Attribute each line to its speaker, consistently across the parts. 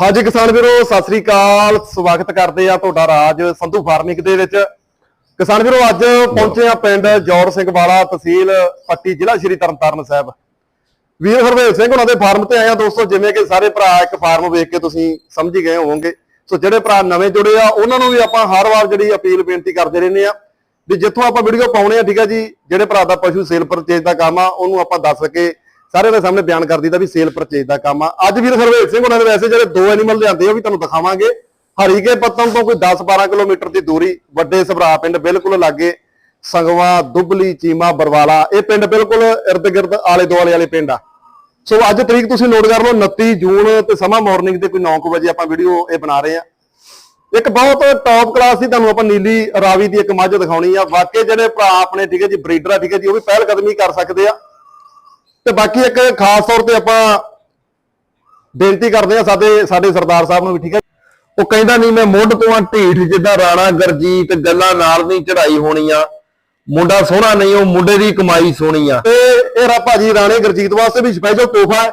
Speaker 1: ਹਾਂਜੀ ਕਿਸਾਨ ਵੀਰੋ, ਸਤਿ ਸ੍ਰੀ ਅਕਾਲ। ਸਵਾਗਤ ਕਰਦੇ ਆ ਤੁਹਾਡਾ ਰਾਜ ਸੰਧੂ ਫਾਰਮਿੰਗ ਦੇ ਵਿੱਚ। ਕਿਸਾਨ ਵੀਰੋ, ਅੱਜ ਪਹੁੰਚੇ ਆ ਪਿੰਡ ਜੌਰ ਸਿੰਘ ਵਾਲਾ ਤਹਿਸੀਲ ਪੱਟੀ ਜ਼ਿਲ੍ਹਾ ਸ਼੍ਰੀ ਤਰਨਤਾਰਨ ਸਾਹਿਬ। ਵੀਰ ਹਰਵੇਲ ਸਿੰਘ ਉਹਨਾਂ ਦੇ ਫਾਰਮ ਤੇ ਆਏ ਆ ਦੋਸਤੋ, ਜਿਵੇਂ ਕਿ ਸਾਰੇ ਭਰਾ ਇੱਕ ਫਾਰਮ ਵੇਖ ਕੇ ਤੁਸੀਂ ਸਮਝ ਗਏ ਹੋਵੋਗੇ। ਸੋ ਜਿਹੜੇ ਭਰਾ ਨਵੇਂ ਜੁੜੇ ਆ, ਉਹਨਾਂ ਨੂੰ ਵੀ ਆਪਾਂ ਹਰ ਵਾਰ ਜਿਹੜੀ ਅਪੀਲ ਬੇਨਤੀ ਕਰਦੇ ਰਹਿੰਦੇ ਆ ਵੀ ਜਿੱਥੋਂ ਆਪਾਂ ਵੀਡੀਓ ਪਾਉਣੇ ਆ, ਠੀਕ ਆ ਜੀ, ਜਿਹੜੇ ਭਰਾ ਦਾ ਪਸ਼ੂ ਸੇਲ ਪਰਚੇਜ ਦਾ ਕੰਮ ਆ, ਉਹਨੂੰ ਆਪਾਂ ਦੱਸ ਕੇ ਸਾਰਿਆਂ ਦੇ ਸਾਹਮਣੇ ਬਿਆਨ ਕਰ ਦਈਦਾ ਵੀ ਸੇਲ ਪਰਚੇਜ ਦਾ ਕੰਮ ਆ। ਅੱਜ ਵੀਰ ਹਰਵੇਲ ਸਿੰਘ ਉਹਨਾਂ ਨੇ ਵੈਸੇ ਜਿਹੜੇ ਦੋ ਐਨੀਮਲ ਲਿਆਂਦੇ ਉਹ ਵੀ ਤੁਹਾਨੂੰ ਦਿਖਾਵਾਂਗੇ। ਹਰੀਕੇ ਪੱਤਨ ਤੋਂ ਕੋਈ 10-12 ਕਿਲੋਮੀਟਰ ਦੀ ਦੂਰੀ, ਵੱਡੇ ਸਭਰਾ ਪਿੰਡ ਬਿਲਕੁਲ ਲਾਗੇ, ਸੰਗਵਾ, ਦੁੱਬਲੀ, ਚੀਮਾ, ਬਰਵਾਲਾ, ਇਹ ਪਿੰਡ ਬਿਲਕੁਲ ਇਰਦ ਗਿਰਦ ਆਲੇ ਦੁਆਲੇ ਵਾਲੇ ਪਿੰਡ ਆ। ਸੋ ਅੱਜ ਤਰੀਕ ਤੁਸੀਂ ਨੋਟ ਕਰ ਲਓ 29 ਜੂਨ ਤੇ ਸਮਾਂ ਮਾਰਨਿੰਗ ਦੇ ਕੋਈ 9 ਵਜੇ ਆਪਾਂ ਵੀਡੀਓ ਇਹ ਬਣਾ ਰਹੇ ਆ। ਇੱਕ ਬਹੁਤ ਟੌਪ ਕਲਾਸ ਦੀ ਤੁਹਾਨੂੰ ਆਪਾਂ ਨੀਲੀ ਰਾਵੀ ਦੀ ਇੱਕ ਮੱਝ ਦਿਖਾਉਣੀ ਆ। ਵਾਕਈ ਜਿਹੜੇ ਭਰਾ ਆਪਣੇ ਠੀਕ ਹੈ ਜੀ ਬਰੀਡਰ ਆ, ਠੀਕ ਹੈ ਜੀ, ਉਹ ਵੀ ਪਹਿਲ ਕਦਮੀ ਕਰ ਸਕਦੇ ਆ। ਤੇ ਬਾਕੀ ਇੱਕ ਖਾਸ ਤੌਰ ਤੇ ਆਪਾਂ ਬੇਨਤੀ ਕਰਦੇ ਆ ਸਾਡੇ ਸਾਡੇ ਸਰਦਾਰ ਸਾਹਿਬ ਨੂੰ ਵੀ, ਠੀਕ ਹੈ
Speaker 2: ਉਹ ਕਹਿੰਦਾ ਨਹੀਂ, ਮੈਂ ਮੁੱਢ ਤੋਂ ਆ ਢੀਠ ਜਿੱਦਾਂ ਰਾਣਾ ਗਰਜੀਤ ਗੱਲਾਂ ਨਾਲ ਨਹੀਂ ਚੜਾਈ ਹੋਣੀ ਆ ਮੁੰਡਾ ਸੋਹਣਾ ਨਹੀਂ, ਉਹ ਮੁੰਡੇ ਦੀ ਕਮਾਈ ਸੋਹਣੀ ਆ।
Speaker 1: ਤੇ ਇਹ ਰਾ ਭਾਜੀ ਰਾਣੇ ਗੁਰਜੀਤ ਵਾਸਤੇ ਵੀ ਸਪੈਸ਼ਲ ਤੋਹਫਾ ਹੈ।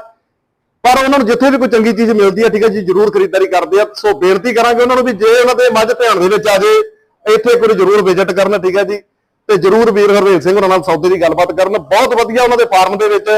Speaker 1: ਪਰ ਉਹਨਾਂ ਨੂੰ ਜਿੱਥੇ ਵੀ ਕੋਈ ਚੰਗੀ ਚੀਜ਼ ਮਿਲਦੀ ਹੈ, ਠੀਕ ਹੈ ਜੀ, ਜਰੂਰ ਖਰੀਦਦਾਰੀ ਕਰਦੇ ਆ। ਸੋ ਬੇਨਤੀ ਕਰਾਂਗੇ ਉਹਨਾਂ ਨੂੰ ਵੀ ਜੇ ਉਹਨਾਂ ਦੇ ਮੱਝ ਧਿਆਨ ਦੇ ਵਿੱਚ ਆ ਜੇ, ਇੱਥੇ ਕੋਈ ਜਰੂਰ ਵਿਜ਼ਿਟ ਕਰਨ, ਠੀਕ ਹੈ ਜੀ। ਤੇ ਜਰੂਰ ਵੀਰ ਹਰਵੇਲ ਸਿੰਘ ਉਹਨਾਂ ਨਾਲ ਸੌਦੇ ਦੀ ਗੱਲਬਾਤ ਕਰਨ। ਬਹੁਤ ਵਧੀਆ ਉਹਨਾਂ ਦੇ ਫਾਰਮ ਦੇ ਵਿੱਚ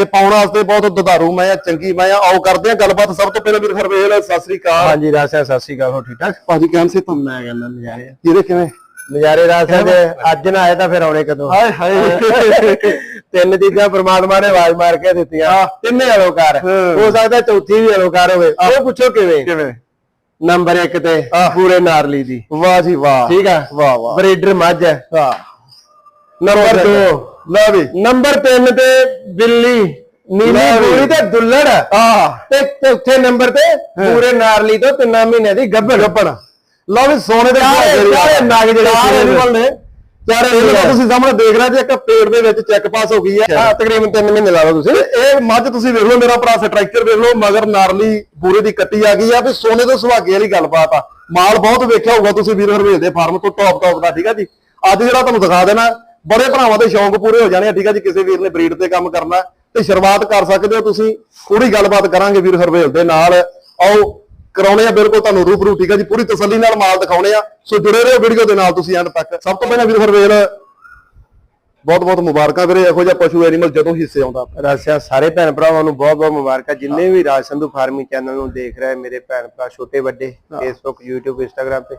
Speaker 1: ਇਹ ਪਾਉਣ ਵਾਸਤੇ ਬਹੁਤ ਦੁਧਾਰੂ ਮੈਂ ਆ ਚੰਗੀ ਮੈਂ ਆ। ਆਓ ਕਰਦੇ ਆ ਗੱਲਬਾਤ। ਸਭ ਤੋਂ ਪਹਿਲਾਂ ਵੀਰ ਹਰਵੇਲ ਸਤਿ ਸ੍ਰੀ ਅਕਾਲ।
Speaker 2: ਹਾਂਜੀ ਰਾਸਿਆ ਸਤਿ ਸ਼੍ਰੀ ਅਕਾਲ। ਹੋ ਠੀਕ ਠਾਕ?
Speaker 1: ਭਾਜੀ ਕਹਿਣ ਸੇ ਤੁਮ
Speaker 2: ਮੈਂ ਕਹਿੰਦਾ ਨਜ਼ਾਰੇ ਆ।
Speaker 1: ਕਿਵੇਂ?
Speaker 2: ਨਜ਼ਾਰੇ ਰਾਸਿਆ ਦੇ। ਅੱਜ ਨਾ ਆਏ ਤਾਂ ਫਿਰ ਆਉਣੇ ਕਦੋਂ?
Speaker 1: ਹਾਏ ਹਾਏ।
Speaker 2: ਤਿੰਨ ਚੀਜ਼ਾਂ ਪ੍ਰਮਾਤਮਾ ਨੇ ਆਵਾਜ਼ ਮਾਰ ਕੇ ਦਿੱਤੀਆਂ। ਤਿੰਨੇ ਅਲੋਕਾਰ
Speaker 1: ਹਾਂ।
Speaker 2: ਹੋ ਸਕਦਾ ਚੌਥੀ ਵੀ ਅਲੋਕਾਰ ਹੋਵੇ। ਉਹ ਪੁੱਛੋ ਕਿਵੇਂ?
Speaker 1: ਕਿਵੇਂ?
Speaker 2: ਨੰਬਰ 1 ਤੇ ਪੂਰੇ ਨਾਰਲੀ ਦੀ।
Speaker 1: ਵਾਹ ਜੀ ਵਾਹ।
Speaker 2: ਠੀਕ ਆ?
Speaker 1: ਵਾਹ ਵਾਹ।
Speaker 2: ਬਰੀਡਰ ਮੱਝ ਹੈ।
Speaker 1: ਵਾਹ।
Speaker 2: ਨੰਬਰ
Speaker 1: ਠੀਕ
Speaker 2: 2
Speaker 1: ਹੈ। ਲੈ ਵੀ।
Speaker 2: ਨੰਬਰ 3 ਤੇ ਬਿੱਲੀ ਨੀਲੀ। ਗੋਰੀ ਤੇ ਦੁੱਲੜ।
Speaker 1: ਆ
Speaker 2: ਤੇ ਚੌਥੇ ਨੰਬਰ ਤੇ ਪੂਰੇ ਨਾਰਲੀ ਤੋਂ ਤਿੰਨਾਂ ਮਹੀਨਿਆਂ ਦੀ ਗੱਭਣ।
Speaker 1: ਗੱਪਣ ਲਓ ਵੀ ਸੋਨੇ ਦੇ
Speaker 2: ਚਾਰੇ ਨਗ ਜਿਹੜੇ
Speaker 1: ਚਾਰ ਐਨੀਮਲ ਨੇ।
Speaker 2: ਚਾਰੇ
Speaker 1: ਦਾ ਤੁਸੀਂ ਸਾਹਮਣੇ ਦੇਖ ਰਹੇ ਜੀ ਇੱਕ ਪੇੜ ਦੇ ਵਿੱਚ ਚੈੱਕ ਪਾਸ ਹੋ ਗਈ ਹੈ।
Speaker 2: ਹਾਂ ਤਕਰੀਬਨ 3 ਮਹੀਨੇ ਲਾ ਲਓ ਤੁਸੀਂ।
Speaker 1: ਇਹ ਮੱਝ ਤੁਸੀਂ ਵੇਖ ਲਓ ਮੇਰਾ ਭਰਾ ਸਟ੍ਰਕਚਰ ਵੇਖ ਲਓ ਮਗਰ ਨਾਰਲੀ ਪੂਰੇ ਦੀ ਕੱਟੀ ਆ ਗਈ ਆ ਵੀ ਸੋਨੇ ਤੋਂ ਸੁਹਾਗੇ ਵਾਲੀ ਗੱਲਬਾਤ ਆ। ਮਾਲ ਬਹੁਤ ਵੇਖਿਆ ਹੋਊਗਾ ਤੁਸੀਂ ਵੀਰ ਹਰਵੇਲ ਦੇ ਫਾਰਮ ਤੋਂ ਟੌਪ ਟੌਪ ਦਾ ਠੀਕ ਆ ਜੀ। ਅੱਜ ਜਿਹੜਾ ਤੁਹਾਨੂੰ ਦਿਖਾ ਦੇਣਾ ਬੜੇ ਭਰਾਵਾਂ ਦੇ ਸ਼ੌਂਕ ਪੂਰੇ ਹੋ ਜਾਣੇ ਆ ਠੀਕ ਆ ਜੀ ਕਿਸੇ ਵੀਰ ਨੇ ਬਰੀਡ ਤੇ ਕੰਮ ਕਰਨਾ ਤੇ ਸ਼ੁਰੂਆਤ ਕਰ ਸਕਦੇ ਹੋ ਤੁਸੀਂ ਥੋੜੀ ਗੱਲਬਾਤ ਕਰਾਂਗੇ ਵੀਰ ਹਰਵੇਲ ਦੇ ਨਾਲ। ਆਓ ਕਰਾਉਣੇ ਆ ਬਿਲਕੁਲ ਤੁਹਾਨੂੰ ਰੂਬਰੂ ਠੀਕ ਆ ਜੀ ਪੂਰੀ ਤਸੱਲੀ ਨਾਲ ਮਾਲ ਦਿਖਾਉਣੇ ਆ। ਸੋ ਜੁੜੇ ਰਹੋ ਵੀਡੀਓ ਦੇ ਨਾਲ ਤੁਸੀਂ ਐਂਡ ਤੱਕ। ਸਭ ਤੋਂ ਪਹਿਲਾਂ ਵੀਰ ਹਰਵੇਲ ਬਹੁਤ ਬਹੁਤ ਮੁਬਾਰਕਾਂ ਵੀਰੇ ਇਹੋ ਜਿਹਾ ਪਸ਼ੂ ਐਨੀਮਲ ਜਦੋਂ ਹਿੱਸੇ ਆਉਂਦਾ
Speaker 2: ਰਾਸਿਆ ਸਾਰੇ ਭੈਣ ਭਰਾਵਾਂ ਨੂੰ ਬਹੁਤ ਬਹੁਤ ਮੁਬਾਰਕਾਂ। ਜਿੰਨੇ ਵੀ ਰਾਜ ਸੰਧੂ ਫਾਰਮਿੰਗ ਚੈਨਲ ਨੂੰ ਦੇਖ ਰਹੇ ਮੇਰੇ ਭੈਣ ਭਰਾ ਛੋਟੇ ਵੱਡੇ ਫੇਸਬੁੱਕ YouTube Instagram ਤੇ।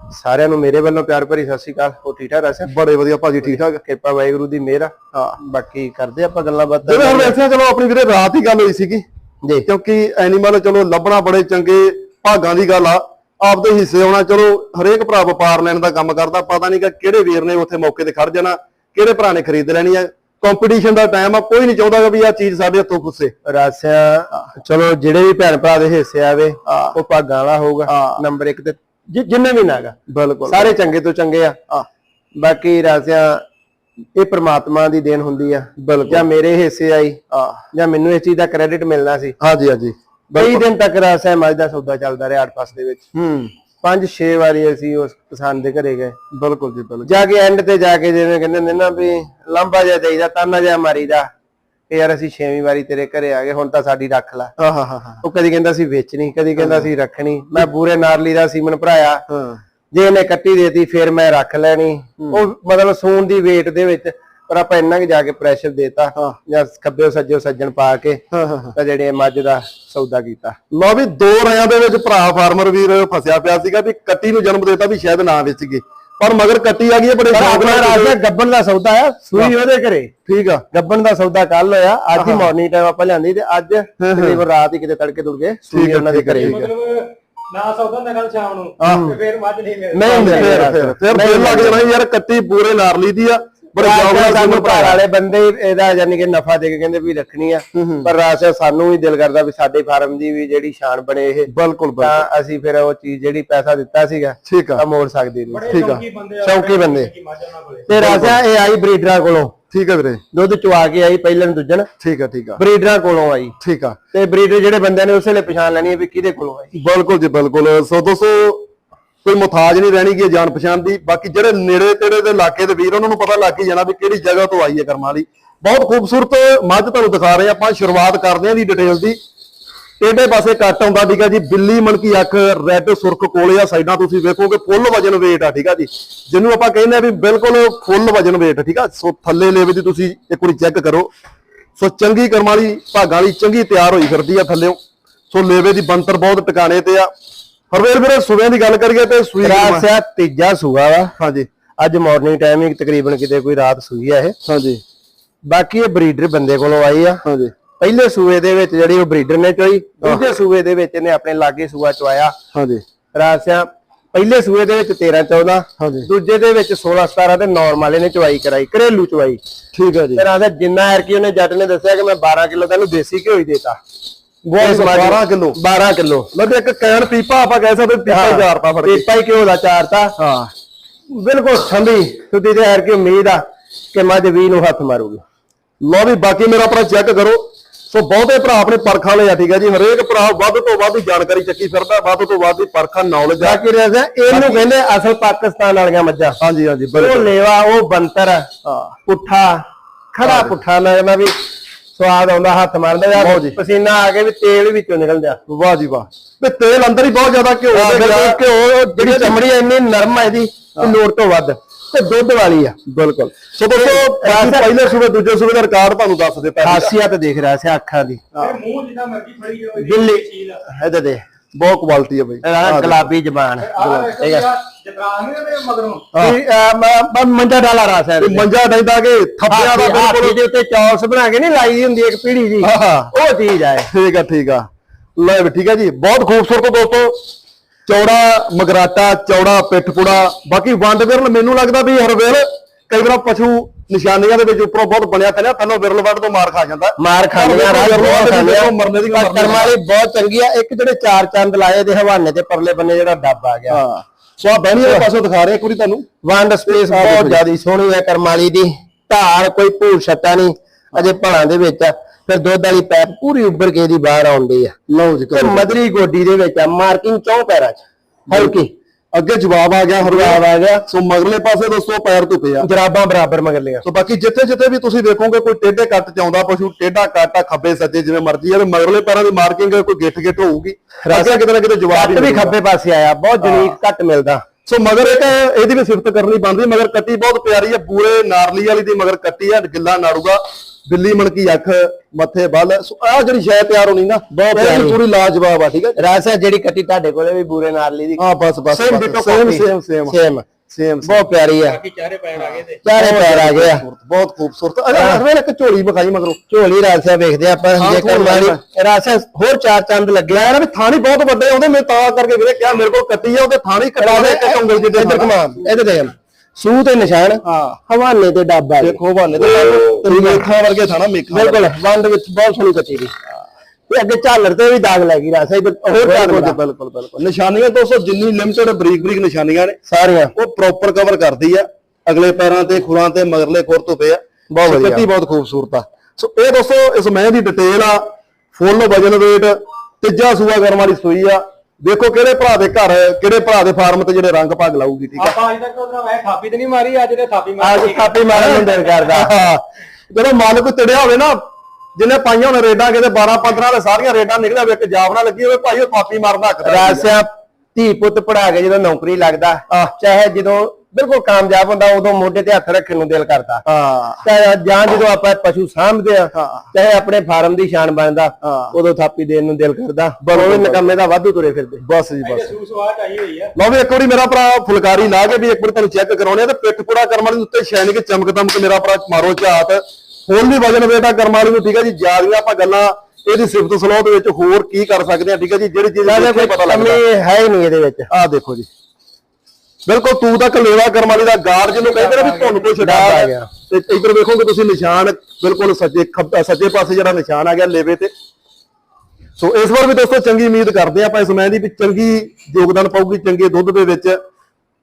Speaker 2: ਸਾਰਿਆਂ ਨੂੰ ਮੇਰੇ ਵੱਲੋਂ ਪਿਆਰ ਭਰੀ ਸਤਿ ਸ਼੍ਰੀ ਅਕਾਲ। ਹੋ ਠੀਕ ਠਾਕ ਰਾਸਿਆ
Speaker 1: ਬੜੇ ਵਧੀਆ ਭਾਜੀ ਠੀਕ ਠਾਕ।
Speaker 2: ਕਿਰਪਾ ਵਾਹਿਗੁਰੂ ਦੀ ਮਿਹਰ ਆ।
Speaker 1: ਹਾਂ
Speaker 2: ਬਾਕੀ ਕਰਦੇ ਆਪਾਂ ਗੱਲਾਂ ਬਾਤਾਂ।
Speaker 1: ਜਿਵੇਂ ਹੁਣ ਵੈਸੇ ਚਲੋ ਆਪਣੀ ਵੀਰੇ ਰਾਤ ਹੀ ਗੱਲ ਹੋਈ ਸੀਗੀ।
Speaker 2: ਜੀ।
Speaker 1: ਕਿਉਂਕਿ ਐਨੀਮਲ ਚਲੋ ਲੱਭਣਾ ਬੜੇ ਚੰਗੇ ਭਾਗਾਂ ਦੀ ਗੱਲ ਆ। ਆਪਦੇ ਹਿੱਸੇ ਆਉਣਾ ਚਲੋ ਹਰੇਕ ਭਰਾ ਵਪਾਰ ਲੈਣ ਦਾ ਕੰਮ ਕਰਦਾ। ਪਤਾ ਨਹੀਂ ਕਿ ਕਿਹੜੇ ਵੀਰ ਨੇ ਉੱਥੇ ਮੌਕੇ ਤੇ ਖੜ ਜਾਣਾ ਕਿਹੜੇ ਭਰਾ ਨੇ ਖਰੀਦ ਲੈਣੀ ਆ। ਕੰਪੀਟੀਸ਼ਨ ਦਾ ਟਾਈਮ ਆ ਕੋਈ ਨਹੀਂ ਚਾਹੁੰਦਾ ਵੀ ਆਹ ਚੀਜ਼ ਸਾਡੇ ਹੱਥੋਂ ਖੁੱਸੇ।
Speaker 2: ਰਾਸਿਆ ਚਲੋ ਜਿਹੜੇ ਵੀ ਭੈਣ ਭਰਾ ਦੇ ਹਿੱਸੇ ਆਵੇ ਉਹ ਭਾਗਾਂ ਵਾਲਾ ਹੋਊਗਾ। ਨੰਬਰ 1 ਤੇ ਜਿੰਨੇ ਵੀ ਨਾਗਾ।
Speaker 1: ਬਿਲਕੁਲ।
Speaker 2: ਸਾਰੇ ਚੰਗੇ ਤੋਂ ਚੰਗੇ ਆ। ਬਾਕੀ ਰਾਸਿਆ ਇਹ ਪ੍ਰਮਾਤਮਾ ਦੀ ਦੇਣ ਹੁੰਦੀ ਆ। ਜਾਂ ਮੇਰੇ ਹਿੱਸੇ ਆਈ
Speaker 1: ਆ
Speaker 2: ਜਾਂ ਮੈਨੂੰ ਇਸ ਚੀਜ਼ ਦਾ ਕ੍ਰੈਡਿਟ ਮਿਲਣਾ ਸੀ।
Speaker 1: ਹਾਂਜੀ ਹਾਂਜੀ।
Speaker 2: ਕਈ ਦਿਨ ਤੱਕ ਰਾਸਿਆ ਮੱਝ ਦਾ ਸੌਦਾ ਚੱਲਦਾ ਰਿਹਾ ਆਟ ਪਾਸ ਦੇ ਵਿੱਚ।
Speaker 1: ਹੂੰ।
Speaker 2: ਪੰਜ ਛੇ ਵਾਰੀ ਅਸੀਂ ਉਸ ਕਿਸਾਨ ਦੇ ਘਰੇ ਗਏ।
Speaker 1: ਬਿਲਕੁਲ ਜੀ ਬਿਲਕੁਲ।
Speaker 2: ਜਾ ਕੇ ਐਂਡ ਤੇ ਜਾ ਕੇ ਜਿਵੇਂ ਕਹਿੰਦੇ ਨੇ ਨਾ ਵੀ ਲੰਬਾ ਜਿਹਾ ਦੇਈਦਾ ਤਾਨਾ ਜਿਹਾ ਮਾਰੀਦਾ। ਕਿ ਯਾਰ ਅਸੀਂ ਛੇਵੀਂ ਵਾਰੀ ਤੇਰੇ ਘਰੇ ਆ ਗਏ ਹੁਣ ਤਾਂ ਸਾਡੀ ਰੱਖ ਲੈ। ਉਹ ਕਦੀ ਕਹਿੰਦਾ ਸੀ ਵੇਚਣੀ ਕਦੀ ਕਹਿੰਦਾ ਸੀ ਰੱਖਣੀ। ਮੈਂ ਪੂਰੇ ਨਾਰਲੀ ਦਾ ਸੀਮਨ ਭਰਾਇਆ। ਜੇ ਇਹਨੇ ਕੱਟੀ ਦੇਤੀ ਫਿਰ ਮੈਂ ਰੱਖ ਲੈਣੀ। ਉਹ ਮਤਲਬ ਸੂਨ ਦੀ weight ਦੇ ਵਿੱਚ ਪਰ ਆਪਾਂ ਇੰਨਾ ਕਿ ਜਾ ਕੇ ਪ੍ਰੈਸ਼ਰ ਦੇਤਾ ਜਾਂ ਖੱਬੇ ਸੱਜੇ ਸੱਜਣ ਪਾ ਕੇ ਤਾਂ ਜਿਹੜੇ ਮੱਝ ਦਾ ਸੌਦਾ ਕੀਤਾ।
Speaker 1: ਲਓ ਵੀ ਦੋ ਰਾਇਆਂ ਦੇ ਵਿੱਚ ਭਰਾ ਫਾਰਮਰ ਵੀਰ ਫਸਿਆ ਪਿਆ ਸੀਗਾ ਵੀ ਕੱਟੀ ਨੂੰ ਜਨਮ ਦੇਤਾ ਵੀ ਸ਼ਾਇਦ ਨਾ ਵੇਚ ਗਏ। ਪਰ ਮਗਰ ਕੱਟੀ ਆ ਗਈ ਹੈ ਬੜੇ ਸ਼ੌਕ
Speaker 2: ਆਪਣਾ
Speaker 1: ਨਾਲ
Speaker 2: ਰਾਜਾ ਗੱਬਨ ਦਾ ਸੌਦਾ ਆ ਸੂਈ ਉਹਦੇ ਘਰੇ।
Speaker 1: ਠੀਕ ਆ।
Speaker 2: ਗੱਬਨ ਦਾ ਸੌਦਾ ਕੱਲ ਹੋਇਆ ਅੱਜ ਹੀ ਮਾਰਨਿੰਗ ਟਾਈਮ ਆਪਾਂ ਲਿਆਂਦੀ ਤੇ ਅੱਜ ਤਕਰੀਬਨ ਰਾਤ ਹੀ ਕਿਤੇ ਤੜਕੇ ਤੁਰ ਗਏ ਸੂਈ ਉਹਨਾਂ ਦੇ ਘਰੇ
Speaker 3: ਮਤਲਬ ਨਾ ਸੌਦਾ ਹੁੰਦਾ ਕੱਲ ਸ਼ਾਮ ਨੂੰ ਤੇ ਫਿਰ ਮੱਝ ਨਹੀਂ ਮਿਲਦੀ।
Speaker 2: ਨਹੀਂ
Speaker 1: ਫਿਰ ਫਿਰ ਫਿਰ ਲੱਗ ਜਾਣਾ ਯਾਰ ਕੱਟੀ ਪੂਰੇ ਨਾਰਲੀ ਦੀ ਆ। ਸ਼ੌਕ ਨਾਲ
Speaker 2: ਸਾਨੂੰ ਘਰ ਵਾਲੇ ਬੰਦੇ ਇਹਦਾ ਯਾਨੀ ਕਿ ਨਫਾ ਦੇ ਕੇ ਕਹਿੰਦੇ ਵੀ ਰੱਖਣੀ ਆ। ਪਰ ਰਾਸਿਆ ਸਾਨੂੰ ਵੀ ਦਿਲ ਕਰਦਾ ਵੀ ਸਾਡੇ ਫਾਰਮ ਦੀ ਵੀ ਜਿਹੜੀ ਸ਼ਾਨ ਬਣੇ ਇਹ।
Speaker 1: ਬਿਲਕੁਲ ਬਿਲਕੁਲ।
Speaker 2: ਤਾਂ ਅਸੀਂ ਫਿਰ ਉਹ ਚੀਜ਼ ਜਿਹੜੀ ਪੈਸਾ ਦਿੱਤਾ ਸੀਗਾ
Speaker 1: ਠੀਕ ਆ।
Speaker 2: ਮੋੜ ਸਕਦੇ ਨਹੀਂ।
Speaker 1: ਠੀਕ ਆ।
Speaker 3: ਸ਼ੌਂਕੀ ਬੰਦੇ।
Speaker 2: ਤੇ ਰਾਸਿਆ ਇਹ ਆਈ ਬਰੀਡਰਾਂ ਕੋਲੋਂ।
Speaker 1: ਠੀਕ ਆ ਵੀਰੇ।
Speaker 2: ਦੁੱਧ ਚੁਆ ਕੇ ਆਈ ਪਹਿਲੇ ਨੂੰ ਦੂਜਣ।
Speaker 1: ਠੀਕ ਆ ਠੀਕ ਆ।
Speaker 2: ਬਰੀਡਰਾਂ ਕੋਲੋਂ ਆਈ।
Speaker 1: ਠੀਕ ਆ।
Speaker 2: ਤੇ ਬਰੀਡਰ ਜਿਹੜੇ ਬੰਦਿਆਂ ਨੇ ਉਸੇ ਲਈ ਪਛਾਣ ਲੈਣੀ ਹੈ ਵੀ ਕਿਹਦੇ ਕੋਲੋਂ ਆਈ।
Speaker 1: ਬਿਲਕੁਲ ਜੀ ਬਿਲਕੁਲ। ਸੋ ਦੋਸਤੋ ਕੋਈ ਮੁਤਾਜ ਨਹੀਂ ਰਹਿਣੀ ਕਿ ਜਾਣ ਪਛਾਣ ਦੀ। ਬਾਕੀ ਜਿਹੜੇ ਨੇੜੇ ਤੇੜੇ ਦੇ ਇਲਾਕੇ ਦੇ ਵੀਰ, ਉਹਨਾਂ ਨੂੰ ਪਤਾ ਲੱਗ ਹੀ ਜਾਣਾ ਵੀ ਕਿਹੜੀ ਜਗ੍ਹਾ ਤੋਂ ਆਈ ਹੈ ਕਰਮਾਂ ਵਾਲੀ। ਬਹੁਤ ਖੂਬਸੂਰਤ ਮੱਝ ਤੁਹਾਨੂੰ ਦਿਖਾ ਰਹੇ ਆਪਾਂ, ਸ਼ੁਰੂਆਤ ਕਰਦੇ ਹਾਂ ਦੀ ਡਿਟੇਲ ਦੀ। ਇਹਦੇ ਪਾਸੇ ਕੱਟ ਆਉਂਦਾ ਠੀਕ ਆ ਜੀ, ਬਿੱਲੀ ਮਣਕੀ ਅੱਖ ਰੈੱਡ ਸੁਰਖ ਕੋਲੇ ਆ ਸਾਈਡਾਂ ਤੁਸੀਂ ਵੇਖੋਗੇ, ਫੁੱਲ ਵਜਨ weight ਆ ਠੀਕ ਆ ਜੀ। ਜਿਹਨੂੰ ਆਪਾਂ ਕਹਿੰਦੇ ਆ ਵੀ ਬਿਲਕੁਲ ਫੁੱਲ ਵਜਨ weight ਠੀਕ ਆ। ਸੋ ਥੱਲੇ ਲੇਵੇ ਦੀ ਤੁਸੀਂ ਇੱਕ ਵਾਰੀ ਚੈੱਕ ਕਰੋ। ਸੋ ਚੰਗੀ ਕਰਮ ਵਾਲੀ, ਭਾਗਾਂ ਵਾਲੀ ਚੰਗੀ ਤਿਆਰ ਹੋਈ ਫਿਰਦੀ ਆ ਥੱਲੇੋਂ ਸੋ ਲੇਵੇ ਦੀ ਬੰਤਰ ਬਹੁਤ ਟਿਕਾਣੇ ਤੇ ਆ। ਹਰਵੇਰ ਵੀਰੇ ਸੂਬਿਆਂ ਦੀ ਗੱਲ ਕਰੀਏ ਤੇ ਸੂਈ?
Speaker 2: ਰਾਸਿਆ ਤੀਜਾ ਸੂਆ ਵਾ।
Speaker 1: ਹਾਂਜੀ।
Speaker 2: ਅੱਜ ਮਾਰਨਿੰਗ ਟਾਈਮਿੰਗ ਤਕਰੀਬਨ ਕਿਤੇ ਕੋਈ ਰਾਤ ਸੂਈ ਆ ਇਹ।
Speaker 1: ਹਾਂਜੀ।
Speaker 2: ਬਾਕੀ ਇਹ ਬਰੀਡਰ ਬੰਦੇ ਕੋਲੋਂ ਆਈ ਆ।
Speaker 1: ਹਾਂਜੀ।
Speaker 2: ਪਹਿਲੇ ਸੂਏ ਦੇ ਵਿੱਚ ਜਿਹੜੀ ਉਹ ਬਰੀਡਰ ਨੇ ਚੋਈ ਦੂਜੇ ਸੂਏ ਦੇ ਵਿੱਚ ਇਹਨੇ ਆਪਣੇ ਲਾਗੇ ਸੂਆ ਚਵਾਇਆ
Speaker 1: ਹਾਂਜੀ।
Speaker 2: ਰਾਸਿਆ ਪਹਿਲੇ ਸੂਏ ਦੇ ਵਿੱਚ 13 14
Speaker 1: ਹਾਂਜੀ।
Speaker 2: ਦੂਜੇ ਦੇ ਵਿੱਚ 16 17 ਤੇ ਨਾਰਮਲ ਇਹਨੇ ਚਵਾਈ ਕਰਾਈ ਘਰੇਲੂ ਚਵਾਈ
Speaker 1: ਠੀਕ ਆ ਜੀ।
Speaker 2: ਤੇ ਰਾਸਿਆ ਜਿੰਨਾ ਐਰ ਕੀ ਉਹਨੇ ਜੱਟ ਨੇ ਦੱਸਿਆ ਕਿ ਮੈਂ 12 ਕਿਲੋ ਤੈਨੂੰ ਦੇਸੀ ਘਿਓ ਹੀ ਦੇਤਾ।
Speaker 1: ਬਹੁਤ 12 ਕਿਲੋ।
Speaker 2: 12 ਕਿਲੋ।
Speaker 1: ਮਤਲਬ ਇੱਕ ਕੈਨ ਪੀਪਾ ਆਪਾਂ ਕਹਿ ਸਕਦੇ ਪੀਪਾ ਰੁਪਏ ਫੜ ਕੇ।
Speaker 2: ਪੀਪਾ ਹੀ ਘਿਓ ਦਾ ਚਾਰਤਾ
Speaker 1: ਹਾਂ।
Speaker 2: ਬਿਲਕੁਲ ਠੰਡੀ ਸੁੱਤੀ ਤੇ ਐਰ ਕੀ ਉਮੀਦ ਆ ਕਿ ਮੱਝ ਵੀ ਨੂੰ ਹੱਥ ਮਾਰੂਗੀ।
Speaker 1: ਲਓ ਵੀ ਬਾਕੀ ਮੇਰਾ ਭਰਾ ਚੈੱਕ ਕਰੋ। ਸੋ ਬਹੁਤੇ ਭਰਾ ਆਪਣੇ ਪਰਖਾਂ ਵਾਲੇ ਆ ਠੀਕ ਹੈ ਜੀ? ਹਰੇਕ ਭਰਾ ਵੱਧ ਤੋਂ ਵੱਧ ਜਾਣਕਾਰੀ ਚੱਕੀ ਫਿਰਦਾ ਵੱਧ ਤੋਂ ਵੱਧ ਪਰਖਾਂ ਨੌਲੇਜ ਆ।
Speaker 2: ਬਾਕੀ ਰਹਿ ਇਹਨੂੰ ਕਹਿੰਦੇ ਅਸਲ ਪਾਕਿਸਤਾਨ ਵਾਲੀਆਂ ਮੱਝਾਂ।
Speaker 1: ਹਾਂਜੀ ਹਾਂਜੀ
Speaker 2: ਉਹ
Speaker 1: ਬਿਲਕੁਲ
Speaker 2: ਲੇਵਾ ਉਹ ਬੰਤਰ
Speaker 1: ਹਾਂ।
Speaker 2: ਪੁੱਠਾ ਖੜਾ ਪੁੱਠਾ ਲੱਗਦਾ ਵੀ ਸਵਾਦ ਆਉਂਦਾ ਹੱਥ ਮਾਰਦਾ
Speaker 1: ਲਓ
Speaker 2: ਯਾਰ
Speaker 1: ਜੀ।
Speaker 2: ਪਸੀਨਾ ਆ ਕੇ ਵੀ ਤੇਲ ਵਿੱਚੋਂ ਨਿਕਲਦਾ।
Speaker 1: ਵਾਹ ਜੀ ਵਾਹ। ਤੇ ਤੇਲ ਅੰਦਰ ਹੀ ਬਹੁਤ ਜ਼ਿਆਦਾ ਘਿਓ ਦੇ ਗਿਆ
Speaker 2: ਘਿਓ ਜਿਹੜੀ ਚਮੜੀ ਇੰਨੀ ਨਰਮ ਹੈ ਇਹਦੀ ਕਿ ਲੋੜ ਤੋਂ ਵੱਧ। ਤੇ ਦੁੱਧ ਵਾਲੀ ਆ।
Speaker 1: ਬਿਲਕੁਲ। ਸੋ ਦੋਸਤੋ ਪਹਿਲੇ ਸੂਬੇ ਦੂਜੇ ਸੂਬੇ ਦਾ ਰਿਕਾਰਡ ਤੁਹਾਨੂੰ ਦੱਸ ਦਿੱਤਾ ਆ?
Speaker 2: ਖਾਸੀਅਤ ਦੇਖ ਰਿਹਾ ਸੀ ਅੱਖਾਂ ਦੀ।
Speaker 3: ਫਿਰ ਮੂੰਹ ਜਿੱਦਾਂ ਮਰਜ਼ੀ ਫੜੀ ਜਾਓ
Speaker 2: ਦਿੱਲੀ ਇਹਦੇ ਦੇ
Speaker 1: ਬਹੁਤ ਕੁਆਲਿਟੀ ਹੈ ਬਈ।
Speaker 2: ਇਹਦਾ ਗੁਲਾਬੀ ਜ਼ਬਾਨ।
Speaker 3: ਆਹ ਵੇਖੋ ਜੀ ਆਹ ਜਤਰਾ ਨਹੀਂ ਉਹਦੇ ਮਗਰੋਂ?
Speaker 2: ਇਹ, ਅਹ, ਮ- ਮ- ਮੰਜਾ ਡਾਲਾ ਰਾਸ ਹੈ
Speaker 1: ਤੇ ਮੰਜਾ ਡੈਂਦਾ ਕਿ ਥੱਪਿਆਂ ਦਾ
Speaker 2: ਹਾਥੀ
Speaker 1: ਬਿਲਕੁਲ।
Speaker 2: ਦੇ ਉੱਤੇ ਚੌਰਸ ਬਣਾ ਕੇ ਨਹੀਂ ਲਾਈ ਦੀ ਹੁੰਦੀ ਇੱਕ ਪੀੜੀ ਜੀ।
Speaker 1: ਹਾਂ, ਹਾਂ।
Speaker 2: ਉਹ ਚੀਜ਼ ਆ ਇਹ।
Speaker 1: ਠੀਕ ਆ ਠੀਕ ਆ। ਲੈ ਵੀ ਠੀਕ ਆ ਜੀ। ਬਹੁਤ ਖੂਬਸੂਰਤ ਦੋਸਤੋ। ਚੌੜਾ ਮਗਰਾਟਾ ਚੌੜਾ ਪਿੱਠਪੁੜਾ। ਬਾਕੀ ਵੰਡ ਵਿਰਲ ਮੈਨੂੰ ਲੱਗਦਾ ਵੀ ਹਰਵੇਲ ਕਈ ਵਾਰ ਪਸ਼ੂ ਨਿਸ਼ਾਨੀਆਂ ਦੇ ਵਿੱਚ ਉੱਪਰੋਂ ਬਹੁਤ ਬਣਿਆ ਥੱਲੇ ਥੱਲੋਂ ਵਿਰਲ ਵੱਡ ਤੋਂ ਮਾਰ ਖਾ ਜਾਂਦਾ।
Speaker 2: ਮਾਰ ਖਾਂਦੀਆਂ ਰਾਜ ਬਹੁਤ
Speaker 1: ਮਰਨੇ ਦੀ
Speaker 2: ਪਰ ਕਰਮ ਵਾਲੀ ਬਹੁਤ ਚੰਗੀ ਆ। ਇੱਕ ਜਿਹੜੇ ਚਾਰ ਚੰਦ ਲਾਏ ਦੇ ਹਵਾਨੇ ਤੇ ਪਰਲੇ ਬੰਨੇ ਜਿਹੜਾ ਡੱਬ ਆ ਗਿਆ।
Speaker 1: ਹਾਂ। ਸੋ ਆ ਬਹਿਣੀ ਵਾਲੇ ਪਾਸੋਂ ਦਿਖਾ ਰਹੇ ਇੱਕ ਵਾਰੀ ਤੁਹਾਨੂੰ।
Speaker 2: ਵੰਡ ਸਪੇਸ ਬਹੁਤ ਜ਼ਿਆਦੀ ਸੋਹਣੀ ਹੈ ਕਰਮ ਵਾਲੀ ਦੀ। ਧਾਰ ਕੋਈ ਭੂਲ ਛੱਟਾ ਨਹੀਂ। ਅਜੇ ਭਲਾਂ ਦੇ ਵਿੱਚ ਆ। ਫਿਰ ਦੁੱਧ ਵਾਲੀ ਪੈਪ ਪੂਰੀ ਉੱਭਰ ਕੇ ਦੀ ਬਾਹਰ ਆਉਂਦੀ ਆ।
Speaker 1: ਲਓ ਜੀ
Speaker 2: ਮਦਰੀ ਗੋਡੀ ਦੇ ਵਿੱਚ ਆ। ਮਾਰਕਿੰਗ ਚੌ ਪੈਰਾਂ 'ਚ ਹਲਕੀ।
Speaker 1: ਅੱਗੇ ਜਵਾਬ ਆ ਗਿਆ ਹਰਵੇਲ
Speaker 2: ਜਵਾਬ ਆ ਗਿਆ।
Speaker 1: ਸੋ ਮਗਰਲੇ ਪਾਸੇ ਦੋਸਤੋ ਪੈਰ ਧੁੱਪੇ ਆ।
Speaker 2: ਜਰਾਬਾਂ ਬਰਾਬਰ ਮਗਰ ਲਿਆ
Speaker 1: ਸੋ ਬਾਕੀ ਜਿੱਥੇ ਜਿੱਥੇ ਵੀ ਤੁਸੀਂ ਦੇਖੋਗੇ ਕੋਈ ਟੇਢੇ ਕੱਟ ਚ ਆਉਂਦਾ ਪਸ਼ੂ ਟੇਢਾ ਕੱਟ ਆ ਖੱਬੇ ਸੱਜੇ ਜਿਵੇਂ ਮਰਜ਼ੀ ਆ ਤੇ ਮਗਰਲੇ ਪੈਰਾਂ ਦੀ ਮਾਰਕਿੰਗ ਕੋਈ ਗਿੱਠ ਗਿੱਠ ਹੋਊਗੀ। ਰਾਜਾ ਕਿਤੇ ਨਾ ਕਿਤੇ ਜਵਾਬ
Speaker 2: ਵੀ। ਖੱਬੇ ਪਾਸੇ ਆਇਆ ਬਹੁਤ ਜਨੀਕ ਕੱਟ ਮਿਲਦਾ।
Speaker 1: ਸੋ ਮਗਰ ਇੱਕ ਇਹਦੀ ਵੀ ਸਿਫਤ ਕਰਨੀ ਬਣਦੀ ਮਗਰ ਕੱਟੀ ਬਹੁਤ ਪਿਆਰੀ ਹੈ ਪੂਰੇ ਨਾਰਲੀ ਵਾਲੀ ਦੀ ਮਗਰ ਕੱਟੀ ਹੈ ਗਿੱਲਾ ਨਾੜੂਗਾ। ਬਿੱਲੀ ਮਣਕੀ ਅੱਖ ਮੱਥੇ ਬੱਲ ਸੋ ਆਹ ਜਿਹੜੀ ਸ਼ੈ ਤਿਆਰ ਹੋਣੀ ਨਾ
Speaker 2: ਬਹੁਤ ਪਿਆਰੀ।
Speaker 1: ਪੂਰੀ ਲਾਜਵਾਬ ਆ ਠੀਕ ਹੈ
Speaker 2: ਰਾਸਾ ਜਿਹੜੀ ਕੱਟੀ ਤੁਹਾਡੇ ਕੋਲੇ ਵੀ ਬੂਰੇ ਨਾਰਲੀ ਦੀ।
Speaker 1: ਹਾਂ ਬਸ ਬਸ same. Same same
Speaker 2: same
Speaker 1: same
Speaker 2: ਬਹੁਤ ਪਿਆਰੀ ਆ।
Speaker 3: ਬਾਕੀ ਚਾਰੇ ਪੈਰ ਆ ਗਏ ਤੇ।
Speaker 2: ਚਾਰੇ ਪੈਰ ਆ ਗਏ ਆ।
Speaker 1: ਬਹੁਤ ਖੂਬਸੂਰਤ। ਅਰੇ ਇੱਕ ਝੋਲੀ ਵਿਖਾਈ ਮਗਰੋਂ।
Speaker 2: ਝੋਲੀ ਰਾਸਿਆ ਵੇਖਦੇ ਆਪਾਂ
Speaker 1: ਹਾਂ,
Speaker 2: ਜੇ ਕਰਮਾਲੀ
Speaker 1: ਜਿਹਾ।
Speaker 2: ਰਾਸਿਆ ਹੋਰ ਚਾਰ ਚੰਦ ਲੱਗੇ।
Speaker 1: ਮੈਂ ਨਾ ਵੀ ਥਾਣੀ ਬਹੁਤ ਵੱਡੇ ਆਉਂਦੇ ਮੈਂ ਤਾਂ ਕਰਕੇ ਵੀਰੇ ਕਿਹਾ ਮੇਰੇ ਕੋਲ ਕੱਟੀ ਆ ਉਹਦੇ ਥਾਣੀ ਕਟਾ ਦੇ ਇੱਕ ਉਂਗਲ ਜਿੱਦੇ
Speaker 2: ਇੱਧਰ ਘੁਮਾ ਇੱਧਰ ਦੇਖ। ਸੂ ਤੇ ਨਿਸ਼ਾਨ
Speaker 1: ਹਾਂ।
Speaker 2: ਹਵਾਨੇ ਤੇ ਡੱਬਾ
Speaker 1: ਦੇਖੋ ਹਵਾਨੇ ਤੇ ਤੇ ਮੇਖਾਂ ਵਰਗੇ ਥਾਣਾ ਮੇਖਾਂ
Speaker 2: ਬਿਲਕੁਲ ਵੰਡ ਵਿੱਚ ਬਹੁਤ ਸੋਹਣੀ ਕੱਟੀ ਦੀ ਤੇ ਅੱਗੇ ਝਾਲਰ ਤੇ ਵੀ ਦਾਗ ਲੱਗੀ ਰਾਸਿਆ ਇੱਧਰ ਹੋਰ ਝਾਲਰ
Speaker 1: ਬਿਲਕੁਲ। ਬਿਲਕੁਲ ਨਿਸ਼ਾਨੀਆਂ ਦੋਸਤੋ ਜਿੰਨੀ ਲਿਮਟਿਡ ਬਰੀਕ ਬਰੀਕ ਨਿਸ਼ਾਨੀਆਂ ਨੇ
Speaker 2: ਸਾਰੀਆਂ।
Speaker 1: ਉਹ ਪ੍ਰੋਪਰ ਕਵਰ ਕਰਦੀ ਆ। ਅਗਲੇ ਪੈਰਾਂ ਤੇ ਖੁਰਾਂ ਤੇ ਮਗਰਲੇ ਖੁਰ ਤੋਂ ਪਿਆ
Speaker 2: ਬਹੁਤ ਵਧੀਆ।
Speaker 1: ਕੱਟੀ ਬਹੁਤ ਖੂਬਸੂਰਤ ਆ। ਸੋ ਇਹ ਦੋਸਤੋ ਇਸ ਮੈਂ ਦੀ ਡਿਟੇਲ ਆ। ਫੁੱਲ ਵਜਨ weight ਤੀਜਾ ਸੂਆ ਕਰਮ ਵਾਲੀ ਸੂਈ ਆ। ਦੇਖੋ ਕਿਹੜੇ ਭਰਾ ਦੇ ਘਰ ਕਿਹੜੇ ਭਰਾ ਦੇ ਫਾਰਮ ਤੇ ਜਿਹੜੇ ਰੰਗ ਭਾਗ ਲਾਊਗੀ ਠੀਕ ਆ?
Speaker 3: ਆਪਾਂ ਅੱਜ ਤੱਕ ਉਹਦਾ ਵੈਸੇ ਥਾਪੀ ਤੇ ਨਹੀਂ ਮਾਰੀ ਅੱਜ ਤੇ ਥਾਪੀ ਮਾਰੀ
Speaker 2: ਅੱਜ ਥਾਪੀ ਮਾਰਨ ਨੂੰ ਦਿਲ ਕਰਦਾ।
Speaker 1: ਹਾਂ। ਜਦੋਂ ਮਾਲਕ ਤੜਿਆ ਹੋਵੇ ਨਾ ਜਿਹਨੇ ਪਾਈਆਂ ਹੋਣ ਰੇਡਾਂ ਕਿਤੇ 12 15 ਦੇ ਸਾਰੀਆਂ ਰੇਡਾਂ ਨਿਕਲਿਆ ਵੇ ਇੱਕ ਜਾਵਣਾ ਲੱਗੀ ਹੋਵੇ ਭਾਈ ਉਹ ਥਾਪੀ ਮਾਰਦਾ ਹੱਕ ਦਾ
Speaker 2: ਰਾਸਿਆ ਧੀ ਪੁੱਤ ਪੜਾ ਕੇ ਜਦੋਂ ਨੌਕਰੀ ਲੱਗਦਾ ਚਾਹੇ ਜਦੋਂ ਬਿਲਕੁਲ ਕਾਮਯਾਬ ਹੁੰਦਾ ਉਦੋਂ ਮੋਢੇ ਤੇ ਹੱਥ ਰੱਖਣ ਨੂੰ ਦਿਲ ਕਰਦਾ।
Speaker 1: ਹਾਂ।
Speaker 2: ਚਾਹੇ ਜਾਂ ਜਦੋਂ ਆਪਾਂ ਪਸ਼ੂ ਸਾਂਭਦੇ ਆ। ਚਾਹੇ ਆਪਣੇ ਫਾਰਮ ਦੀ ਸ਼ਾਨ ਬਣਦਾ। ਉਦੋਂ ਥਾਪੀ ਦੇਣ ਨੂੰ ਦਿਲ ਕਰਦਾ। ਉਹ ਨਕਮੇ ਦਾ ਵਾਧੂ ਤੁਰੇ ਫਿਰਦੇ।
Speaker 1: ਬਸ ਜੀ ਬਸ।
Speaker 3: ਇਹ ਸੂਸਵਾਟ ਆਈ ਹੋਈ ਆ।
Speaker 1: ਲਓ ਵੀ ਇੱਕ ਵਾਰੀ ਮੇਰਾ ਭਰਾ ਫੁਲਕਾਰੀ ਲਾ ਕੇ ਵੀ ਇੱਕ ਵਾਰੀ ਤੁਹਾਨੂੰ ਚੈੱਕ ਕਰਾਉਣੇ ਆ ਤੇ ਪਿੱਠ ਪੂੜਾ ਕਰਮ ਵਾਲੀ ਦੇ ਉੱਤੇ ਸ਼ੈਨਿਕ ਚਮਕ ਦਮਕ ਮੇਰਾ ਭਰਾ ਮਾਰੋ ਝਾਤ। ਫੋਨ ਦੀ ਵਜਨ ਬੇਟਾ ਕਰਮ ਵਾਲੀ ਨੂੰ ਠੀਕ ਹੈ ਜੀ ਜਿਆਦੀਆਂ ਆਪਾਂ ਗੱਲਾਂ ਇਹਦੀ ਸਿਫਤ ਸਲਾਹ ਦੇ ਵਿੱਚ ਹੋਰ ਕੀ ਕਰ ਸਕਦੇ ਆ ਠੀਕ ਹੈ ਜੀ? ਜਿਹੜੀ ਚੀਜ਼
Speaker 2: ਕੋਈ
Speaker 1: ਪਤਾ
Speaker 2: ਕਮੀ
Speaker 1: ਲੱਗਦਾ
Speaker 2: ਹੈ ਹੀ ਨਹੀਂ ਇਹਦੇ ਵਿੱਚ।
Speaker 1: ਆਹ ਦੇਖੋ ਜੀ। ਬਿਲਕੁਲ ਤੂੰ ਤੱਕ ਲੇਵਾ ਕਰਮ ਵਾਲੀ ਦਾ ਗਾਰ ਜਿਹਨੂੰ ਕਹਿੰਦੇ ਨੇ ਵੀ ਤੁਹਾਨੂੰ ਕੋਈ ਛਡਾ
Speaker 2: ਆ ਗਿਆ।
Speaker 1: ਤੇ ਇੱਧਰ ਵੇਖੋਗੇ ਤੁਸੀਂ ਨਿਸ਼ਾਨ ਬਿਲਕੁਲ ਸੱਜੇ ਖੱਬੇ ਸੱਜੇ ਪਾਸੇ ਜਿਹੜਾ ਨਿਸ਼ਾਨ ਆ ਗਿਆ ਲੇਵੇ ਤੇ। ਸੋ ਇਸ ਵਾਰ ਵੀ ਦੋਸਤੋ ਚੰਗੀ ਉਮੀਦ ਕਰਦੇ ਆਪਾਂ ਇਸ ਮੈਂ ਦੀ ਵੀ ਚੰਗੀ ਯੋਗਦਾਨ ਪਾਊਗੀ ਚੰਗੇ ਦੁੱਧ ਦੇ ਵਿੱਚ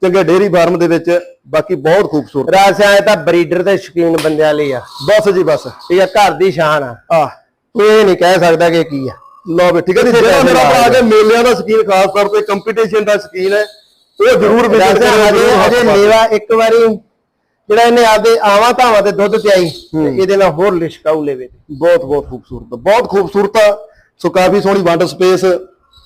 Speaker 1: ਚੰਗੇ ਡੇਅਰੀ ਫਾਰਮ ਦੇ ਵਿੱਚ। ਬਾਕੀ ਬਹੁਤ ਖੂਬਸੂਰਤ।
Speaker 2: ਰਾਸਿਆ ਇਹ ਤਾਂ ਬਰੀਡਰ ਤੇ ਸ਼ਕੀਨ ਬੰਦਿਆਂ ਲਈ ਆ।
Speaker 1: ਬਸ ਜੀ ਬਸ।
Speaker 2: ਇਹ ਘਰ ਦੀ ਸ਼ਾਨ ਆ।
Speaker 1: ਆ।
Speaker 2: ਕੋਈ ਇਹ ਨਹੀਂ ਕਹਿ ਸਕਦਾ ਕਿ ਕੀ ਆ।
Speaker 1: ਲਓ ਵੀ ਠੀਕ ਹੈ ਜੀ ਜਿਹੜਾ ਮੇਰਾ ਭਰਾ ਕੇ ਮੇਲਿਆਂ ਦਾ ਸ਼ਕੀਨ ਖਾਸ ਤੌਰ ਤੇ ਕੰਪੀਟੀਸ਼ਨ ਦਾ ਸ਼ਕੀਨ ਹੈ। ਉਹ ਜ਼ਰੂਰ ਵਿਜ਼ਿਟ
Speaker 2: ਰਾਸਿਆ
Speaker 1: ਕਰਿਓ
Speaker 2: ਹਜੇ
Speaker 1: ਜ਼ਰੂਰ
Speaker 2: ਹਜੇ
Speaker 1: ਹੱਥ
Speaker 2: ਲੇਵਾ ਇੱਕ ਵਾਰੀ ਜਿਹੜਾ ਇਹਨੇ ਆਪਦੇ ਆਵਾਂ ਧਾਵਾਂ ਤੇ ਦੁੱਧ ਤੇ ਆਈ ਤੇ ਇਹਦੇ ਨਾਲ ਹੋਰ ਲਿਸ਼ਕਾਉ ਲੇਵੇ
Speaker 1: ਬਹੁਤ ਬਹੁਤ ਖੂਬਸੂਰਤ ਬਹੁਤ ਖੂਬਸੂਰਤ ਆ। ਸੋ ਕਾਫੀ ਸੋਹਣੀ ਵੰਡ ਸਪੇਸ।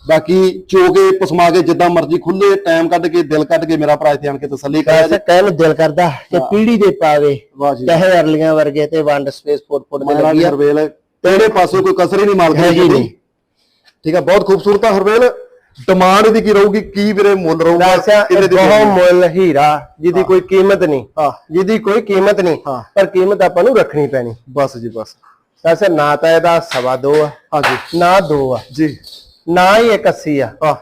Speaker 1: ਬਾਕੀ ਚੋ ਕੇ ਪਸਮਾ ਕੇ ਜਿੱਦਾਂ ਮਰਜ਼ੀ ਖੁੱਲੇ ਟਾਈਮ ਕੱਢ ਕੇ ਦਿਲ ਕੱਢ ਕੇ ਮੇਰਾ ਭਰਾ ਇੱਥੇ ਆਣ ਕੇ ਤਸੱਲੀ ਕਰਿਆ
Speaker 2: ਐਸਾ
Speaker 1: ਜੀ।
Speaker 2: ਨੂੰ ਦਿਲ ਕਰਦਾ ਕਿ ਪੀੜੀ ਦੇ ਪਾਵੇ
Speaker 1: ਵਾਹ ਜੀ।
Speaker 2: ਚਾਹੇ ਅਰਲੀਆਂ ਵਰਗੇ ਤੇ ਵੰਡ ਸਪੇਸ ਫੁੱਟ ਫੁੱਟ ਦੇ ਲੱਗੀ ਆ।
Speaker 1: ਹਰਵੇਲ ਤੇਰੇ ਪਾਸੋਂ ਕੋਈ ਕਸਰ ਹੀ ਨਹੀਂ ਮਾਲਕ
Speaker 2: ਨਹੀਂ।
Speaker 1: ਠੀਕ ਆ ਬਹੁਤ ਖੂਬਸੂਰਤ ਆ ਹਰਵੇਲ। ਡਿਮਾਂਡ ਦੀ ਕੀ ਰਹੂਗੀ? ਕੀ ਵੀਰੇ ਮੁੱਲ ਰਹੂਗਾ? ਕਿੰਨੇ ਦੀ
Speaker 2: ਬਹੁਤ? ਮੁੱਲ ਹੀਰਾ ਜਿਹਦੀ ਕੋਈ ਕੀਮਤ ਨਹੀਂ।
Speaker 1: ਹਾਂ।
Speaker 2: ਜਿਹਦੀ ਕੋਈ ਕੀਮਤ ਨਹੀਂ
Speaker 1: ਹਾਂ।
Speaker 2: ਪਰ ਕੀਮਤ ਆਪਾਂ ਨੂੰ ਰੱਖਣੀ ਪੈਣੀ।
Speaker 1: ਬਸ ਜੀ ਬਸ।
Speaker 2: ਵੈਸੇ ਨਾ ਤਾਂ ਇਹਦਾ ਸਵਾ ਦੋ ਆ
Speaker 1: ਹਾਂਜੀ
Speaker 2: ਨਾ ਦੋ ਆ।
Speaker 1: ਜੀ।
Speaker 2: ਨਾ ਹੀ 180 ਆ।
Speaker 1: ਆ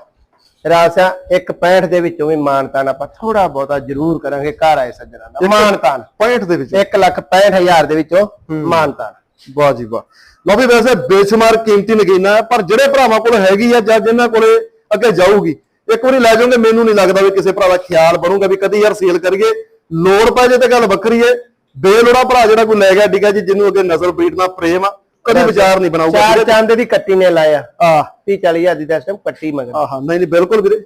Speaker 2: ਰਾਸਿਆ 165 ਦੇ ਵਿੱਚੋਂ ਵੀ ਮਾਨਤਾਨ ਆਪਾਂ ਥੋੜਾ ਬਹੁਤਾ ਜ਼ਰੂਰ ਕਰਾਂਗੇ ਘਰ ਆਏ ਸੱਜਣਾ ਦਾ। ਮਾਨਤਾਨ।
Speaker 1: 65 ਦੇ ਵਿੱਚ?
Speaker 2: 1 ਲੱਖ 65000 ਦੇ ਵਿੱਚੋਂ ਮਾਨਤਾਨ।
Speaker 1: ਵਾਹ ਜੀ ਵਾਹ। ਲਓ ਵੀ ਵੈਸੇ ਬੇਸ਼ੁਮਾਰ ਕੀਮਤੀ ਨਗੀਨਾ ਹੈ ਪਰ ਜਿਹੜੇ ਭਰਾਵਾਂ ਕੋਲ ਹੈਗੀ ਆ ਜਾਂ ਜਿਨ੍ਹਾਂ ਕੋਲੇ ਅੱਗੇ ਜਾਊਗੀ। ਇੱਕ ਵਾਰੀ ਲੈ ਜਾਓਗੇ ਮੈਨੂੰ ਨਹੀਂ ਲੱਗਦਾ ਵੀ ਕਿਸੇ ਭਰਾ ਦਾ ਖਿਆਲ ਬਣੂਗਾ ਵੀ ਕਦੀ ਯਾਰ ਸੇਲ ਕਰੀਏ। ਲੋੜ ਪੈ ਜੇ ਤੇ ਗੱਲ ਵੱਖਰੀ ਏ। ਬੇਲੋੜਾ ਭਰਾ ਜਿਹੜਾ ਕੋਈ ਲੈ ਗਿਆ ਡਿਗਾ ਜੀ ਜਿਹਨੂੰ ਅੱਗੇ ਨਸਲ ਬਰੀਡ ਨਾਲ ਪ੍ਰੇਮ ਆ ਕਦੀ ਵਿਚਾਰ ਨਹੀਂ ਬਣਾਊਗਾ
Speaker 2: ਚਾਰ ਚੰਦ ਦੀ ਕੱਟੀ ਨੇ ਲਾਇਆ।
Speaker 1: ਆ
Speaker 2: 30 40000 ਦੀ ਇਸ ਟਾਈਮ ਕੱਟੀ ਮਗਰ
Speaker 1: ਆਹਾ ਨਹੀਂ ਨਹੀਂ ਬਿਲਕੁਲ ਵੀਰੇ।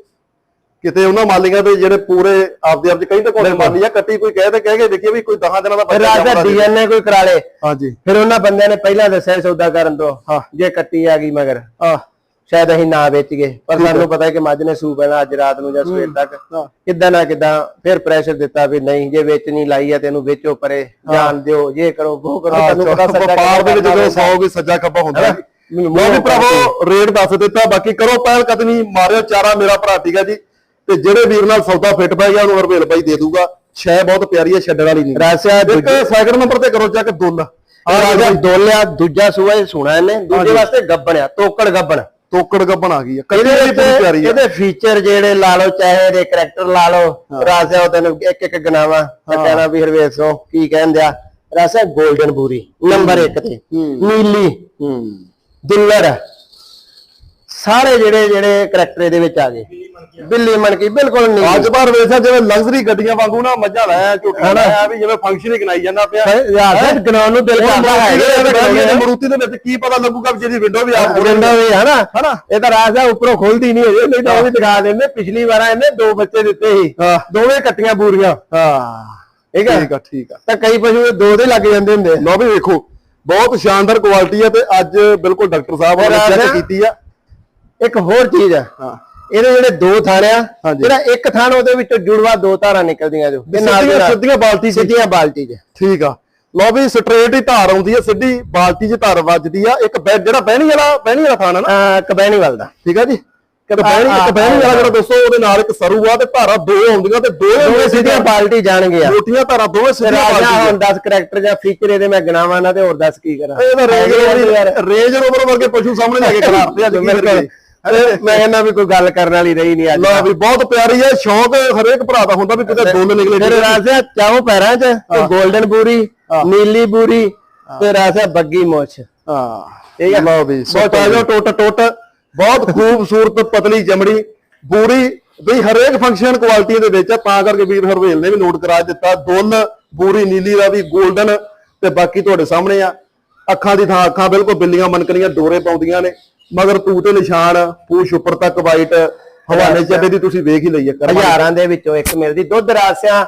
Speaker 1: ਕਿਤੇ ਉਹਨਾਂ ਮਾਲੀਆਂ ਦੇ ਜਿਹੜੇ ਪੂਰੇ ਆਪਦੇ ਆਪ ਚ ਕਈ ਤਾਂ ਕੋਲੇ ਮਾਲੀ ਆ ਕੱਟੀ ਕੋਈ ਕਹੇ ਤੇ ਕਹਿ ਕੇ ਵੀ ਕੋਈ 10 ਦਿਨਾਂ ਦਾ
Speaker 2: ਫਿਰ
Speaker 1: ਬੱਚਾ
Speaker 2: ਰਾਜਾ
Speaker 1: ਜੰਮਦਾ ਜੀ।
Speaker 2: ਡੀਐਨਏ ਕੋਈ ਕਰਾ ਲੇ।
Speaker 1: ਹਾਂਜੀ।
Speaker 2: ਫਿਰ ਉਹਨਾਂ ਬੰਦਿਆਂ ਨੇ ਪਹਿਲਾਂ ਦੱਸਿਆ ਸੌਦਾ ਕਰਨ ਤੋਂ
Speaker 1: ਹਾਂ।
Speaker 2: ਜੇ ਕੱਟੀ ਆ ਗਈ ਮਗਰ।
Speaker 1: ਆ
Speaker 2: ਸ਼ਾਇਦ ਅਸੀਂ ਨਾ ਵੇਚ ਗਏ ਪਰ ਸਾਨੂੰ ਪਤਾ ਹੈ ਕਿ ਮੱਝ ਨੇ ਸੂ ਪੈਣਾ ਅੱਜ ਰਾਤ ਨੂੰ ਜਾਂ ਸਵੇਰ ਤੱਕ।
Speaker 1: ਹਾਂ।
Speaker 2: ਕਿੱਦਾਂ ਨਾ ਕਿੱਦਾਂ ਫਿਰ ਪ੍ਰੈਸ਼ਰ ਦਿੱਤਾ ਵੀ ਨਹੀਂ ਜੇ ਵੇਚਣੀ ਲਾਈ ਆ ਤੈਨੂੰ ਵੇਚੋ ਪਰੇ ਜਾਣ ਦਿਓ ਇਹ ਕਰੋ ਉਹ ਕਰੋ ਤੁਹਾਨੂੰ ਪਤਾ ਸੱਜਾ
Speaker 1: ਵਪਾਰ ਦੇ ਵਿੱਚ ਜਦੋਂ 100 ਕੋਈ ਸੱਜਾ ਖੱਬਾ ਹੁੰਦਾ ਲੋ ਵੀ ਭਰਾਵੋ ਰੇਟ ਦੱਸ ਦਿੱਤਾ ਬਾਕੀ ਕਰੋ ਪਹਿਲ ਕਦਮੀ ਮਾਰਿਓ ਚਾਰਾ ਮੇਰਾ ਭਰਾ ਠੀਕ ਹੈ ਜੀ। ਤੇ ਜਿਹੜੇ ਵੀਰ ਨਾਲ ਸੌਦਾ ਫਿੱਟ ਪੈ ਗਿਆ ਉਹਨੂੰ ਹਰਵੇਲ ਬਾਈ ਦੇ ਦੂਗਾ। ਛੇ ਬਹੁਤ ਪਿਆਰੀ ਹੈ ਛੱਡਣ ਵਾਲੀ ਨਹੀਂ।
Speaker 2: ਰਾਸਿਆ
Speaker 1: ਇੱਕ ਸੈਕਿੰਡ ਨੰਬਰ ਤੇ ਕਰੋ ਚੱਕ ਦੁੱਲ।
Speaker 2: ਆ ਰਾਜਾ ਦੋਲਿਆ ਦੂਜਾ ਸੂਆ ਇਹ ਸੁਣਾ ਇਹਨੇ। ਦੂਜੇ। ਵਾਸਤੇ ਗੱਬਣਿਆ ਤੋਕੜ ਗੱਬਣ।
Speaker 1: ਤੋਕੜ ਗੱਬਣ ਆ ਗਈ ਹੈ ਕੱਲੀ
Speaker 2: ਇਹਦੇ
Speaker 1: ਪਿਆਰੀ ਹੈ
Speaker 2: ਇਹਦੇ ਫੀਚਰ ਜਿਹੜੇ ਲਾ ਲਓ ਚਾਹੇ ਇਹਦੇ ਕਰੈਕਟਰ ਲਾ ਲਓ ਰਾਸਿਆ ਉਹ ਤੈਨੂੰ ਇੱਕ ਇੱਕ ਗਨਾਵਾ ਤੇ ਕਹਿਣਾ ਵੀ ਹਰਵੇਸ ਕੀ ਕਹਿੰਦੇ ਆ ਰਾਸਿਆ 골ਡਨ ਬੂਰੀ ਨੰਬਰ 1 ਤੇ ਨੀਲੀ
Speaker 1: ਹੂੰ।
Speaker 2: ਦੁੱਲਰ ਸਾਰੇ ਜਿਹੜੇ ਜਿਹੜੇ ਕਰੈਕਟਰ ਇਹਦੇ ਵਿੱਚ ਆ ਗਏ। ਬਿੱਲੀ ਮਣਕੀ ਬਿਲਕੁਲ ਨਹੀਂ।
Speaker 1: ਅੱਜ ਬਾਰ ਵੇਖਿਆ ਜਿਵੇਂ ਲਗਜ਼ਰੀ ਗੱਡੀਆਂ ਵਾਂਗੂ ਨਾ ਮੱਝਾਂ ਲਾਇਆ ਝੋਟੀਆਂ ਲਾਇਆ ਵੀ ਜਿਵੇਂ ਫੰਕਸ਼ਨ ਹੀ ਕਨਾਈ ਜਾਂਦਾ ਪਿਆ।
Speaker 2: ਯਾਰ ਗਨਾਉਣ ਨੂੰ ਦਿਲ ਕਰਦਾ ਹੈ
Speaker 1: ਹੈ ਮਰੂਤੀ ਦੇ ਵਿੱਚ ਕੀ ਪਤਾ ਲੱਗੂਗਾ ਵੀ ਜਿਹਦੀ ਵਿੰਡੋ ਵੀ ਆਪ
Speaker 2: ਬੁਰੰਦਾ ਵੀ ਹੈ ਨਾ।
Speaker 1: ਹਨਾ?
Speaker 2: ਇਹ ਤਾਂ ਰਾਜ ਦਾ ਉੱਪਰੋਂ ਖੁੱਲਦੀ ਨਹੀਂ ਹੋਈ ਨਹੀਂ ਤਾਂ ਉਹ ਵੀ ਦਿਖਾ ਦਿੰਦੇ। ਪਿਛਲੀ ਵਾਰ ਇਹਨੇ ਦੋ ਬੱਚੇ ਦਿੱਤੇ ਸੀ।
Speaker 1: ਹਾਂ।
Speaker 2: ਦੋਵੇਂ ਕੱਟੀਆਂ ਬੂਰੀਆਂ।
Speaker 1: ਹਾਂ।
Speaker 2: ਠੀਕ ਹੈ
Speaker 1: ਠੀਕ ਆ ਠੀਕ ਆ।
Speaker 2: ਤਾਂ ਕਈ ਪਸ਼ੂ ਦੋ ਦੇ ਲੱਗ ਜਾਂਦੇ ਹੁੰਦੇ ਆ।
Speaker 1: ਲਓ ਵੀ ਵੇਖੋ ਬਹੁਤ ਸ਼ਾਨਦਾਰ ਕੁਆਲਿਟੀ ਹੈ ਤੇ ਅੱਜ ਬਿਲਕੁਲ ਡਾਕਟਰ ਸਾਹਿਬ ਨੇ ਚੈੱਕ ਕੀਤੀ ਆ।
Speaker 2: ਇੱਕ ਹੋਰ ਚੀਜ਼ ਆ।
Speaker 1: ਹਾਂ।
Speaker 2: ਇਹਦੇ ਜਿਹੜੇ ਦੋ ਥਾਣੇ ਆ। ਜਿਹੜਾ ਇੱਕ ਥਾਣ ਉਹਦੇ ਵਿੱਚੋਂ ਜੁੜਵਾ ਦੋ ਧਾਰਾਂ ਨਿਕਲਦੀਆਂ ਜੋ ਇਹ ਨਾਲ
Speaker 1: ਸਿੱਧੀਆਂ ਬਾਲਟੀ
Speaker 2: ਸਿੱਧੀਆਂ ਬਾਲਟੀ 'ਚ।
Speaker 1: ਠੀਕ ਆ। ਲਓ ਵੀ ਸਟ੍ਰੇਟ ਹੀ ਧਾਰ ਆਉਂਦੀ ਹੈ ਸਿੱਧੀ ਬਾਲਟੀ 'ਚ ਧਾਰ ਵੱਜਦੀ ਆ। ਇੱਕ ਜਿਹੜਾ ਬਹਿਣੀ ਵਾਲਾ ਬਹਿਣੀ ਵਾਲਾ ਥਾਣਾ ਨਾ?
Speaker 2: ਆ ਕਬੈਣੀ ਵੱਲ ਦਾ।
Speaker 1: ਠੀਕ ਆ ਜੀ? ਇੱਕ ਬਹਿਣੀ
Speaker 2: ਆ-
Speaker 1: ਇੱਕ ਬਹਿਣੀ ਵਾਲਾ ਜਿਹੜਾ ਦੋਸਤੋ ਉਹਦੇ ਨਾਲ ਇੱਕ ਸਰੂ ਆ ਤੇ ਧਾਰਾਂ ਦੋ ਆਉਂਦੀਆਂ ਤੇ ਦੋਵੇਂ
Speaker 2: ਸਿੱਧੀਆਂ ਬਾਲਟੀ ਜਾਣਗੇ ਆ
Speaker 1: ਮੋਟੀਆਂ ਧਾਰਾਂ ਦੋਵੇਂ ਸਿੱਧੀਆਂ ਬਾਲਟੀ
Speaker 2: ਹੁਣ 10 ਕਰੈਕਟਰ ਜਾਂ ਫੀਚਰ ਇਹਦੇ ਮੈਂ ਗਿਣਾਵਾਂ ਨਾ ਤੇ ਹੋਰ ਦੱਸ ਕੀ ਕਰਾਂ।
Speaker 1: ਇਹਦਾ ਰੇਂਜ ਰੋਵਰ ਰੇਂਜ ਰੋਵਰ ਵਰਗੇ ਪਸ਼ੂ ਸਾਹਮਣੇ ਲੈ ਕੇ ਖੜਾਤੇ ਅੱਜ
Speaker 2: ਮੇਰੇ ਕੋਲ ਮੈਂ ਕਹਿੰਦਾ ਵੀ ਕੋਈ ਗੱਲ ਕਰਨ ਵਾਲੀ ਰਹੀ ਨਹੀਂ ਅੱਜ।
Speaker 1: ਲਓ ਵੀ ਬਹੁਤ ਪਿਆਰੀ ਹੈ ਸ਼ੌਕ ਹਰੇਕ ਭਰਾ ਦਾ ਹੁੰਦਾ ਵੀ ਕਿਤੇ ਦੁੱਲ ਨਿਕਲੇ
Speaker 2: ਫਿਰ ਰਾਜਾ ਚਾਹੋ ਪੈਰਾਂ 'ਚ? 골ਡਨ ਬੂਰੀ ਨੀਲੀ ਬੂਰੀ ਤੇ ਰਾਜਾ ਬੱਗੀ ਮੁੱਛ
Speaker 1: ਹਾਂ।
Speaker 2: ਠੀਕ ਹੈ।
Speaker 1: ਲਓ ਵੀ ਸੋ ਟੁੱਟ ਟੁੱਟ ਬਹੁਤ ਖੂਬਸੂਰਤ ਪਤਲੀ ਚਮੜੀ ਬੂਰੀ ਵੀ ਹਰੇਕ ਫੰਕਸ਼ਨ ਕੁਆਲਿਟੀ ਦੇ ਵਿੱਚ ਤਾਂ ਕਰਕੇ ਵੀਰ ਹਰਵੇਲ ਨੇ ਵੀ ਨੋਟ ਕਰਾ ਦਿੱਤਾ। ਦੁੱਲ ਬੂਰੀ ਨੀਲੀ ਦਾ ਵੀ 골ਡਨ ਤੇ ਬਾਕੀ ਤੁਹਾਡੇ ਸਾਹਮਣੇ ਆ। ਅੱਖਾਂ ਦੀ ਥਾਂ ਅੱਖਾਂ ਬਿਲਕੁਲ ਬਿੱਲੀਆਂ ਮਨਕਰੀਆਂ ਡੋਰੇ ਪਾਉਂਦੀਆਂ ਨੇ। ਮਗਰ ਤੂ ਤੇ ਨਿਸ਼ਾਨ ਪੂਛ ਉੱਪਰ ਤੱਕ ਵਾਈਟ ਹਵਾਨੇ ਚੱਡੇ ਦੀ ਤੁਸੀਂ ਵੇਖ ਹੀ ਲਈ ਹੈ ਕਰਮਾਂ।
Speaker 2: ਹਜ਼ਾਰਾਂ ਦੇ ਵਿੱਚੋਂ ਇੱਕ ਮਿਲਦੀ। ਦੁੱਧ ਰਾਸਿਆ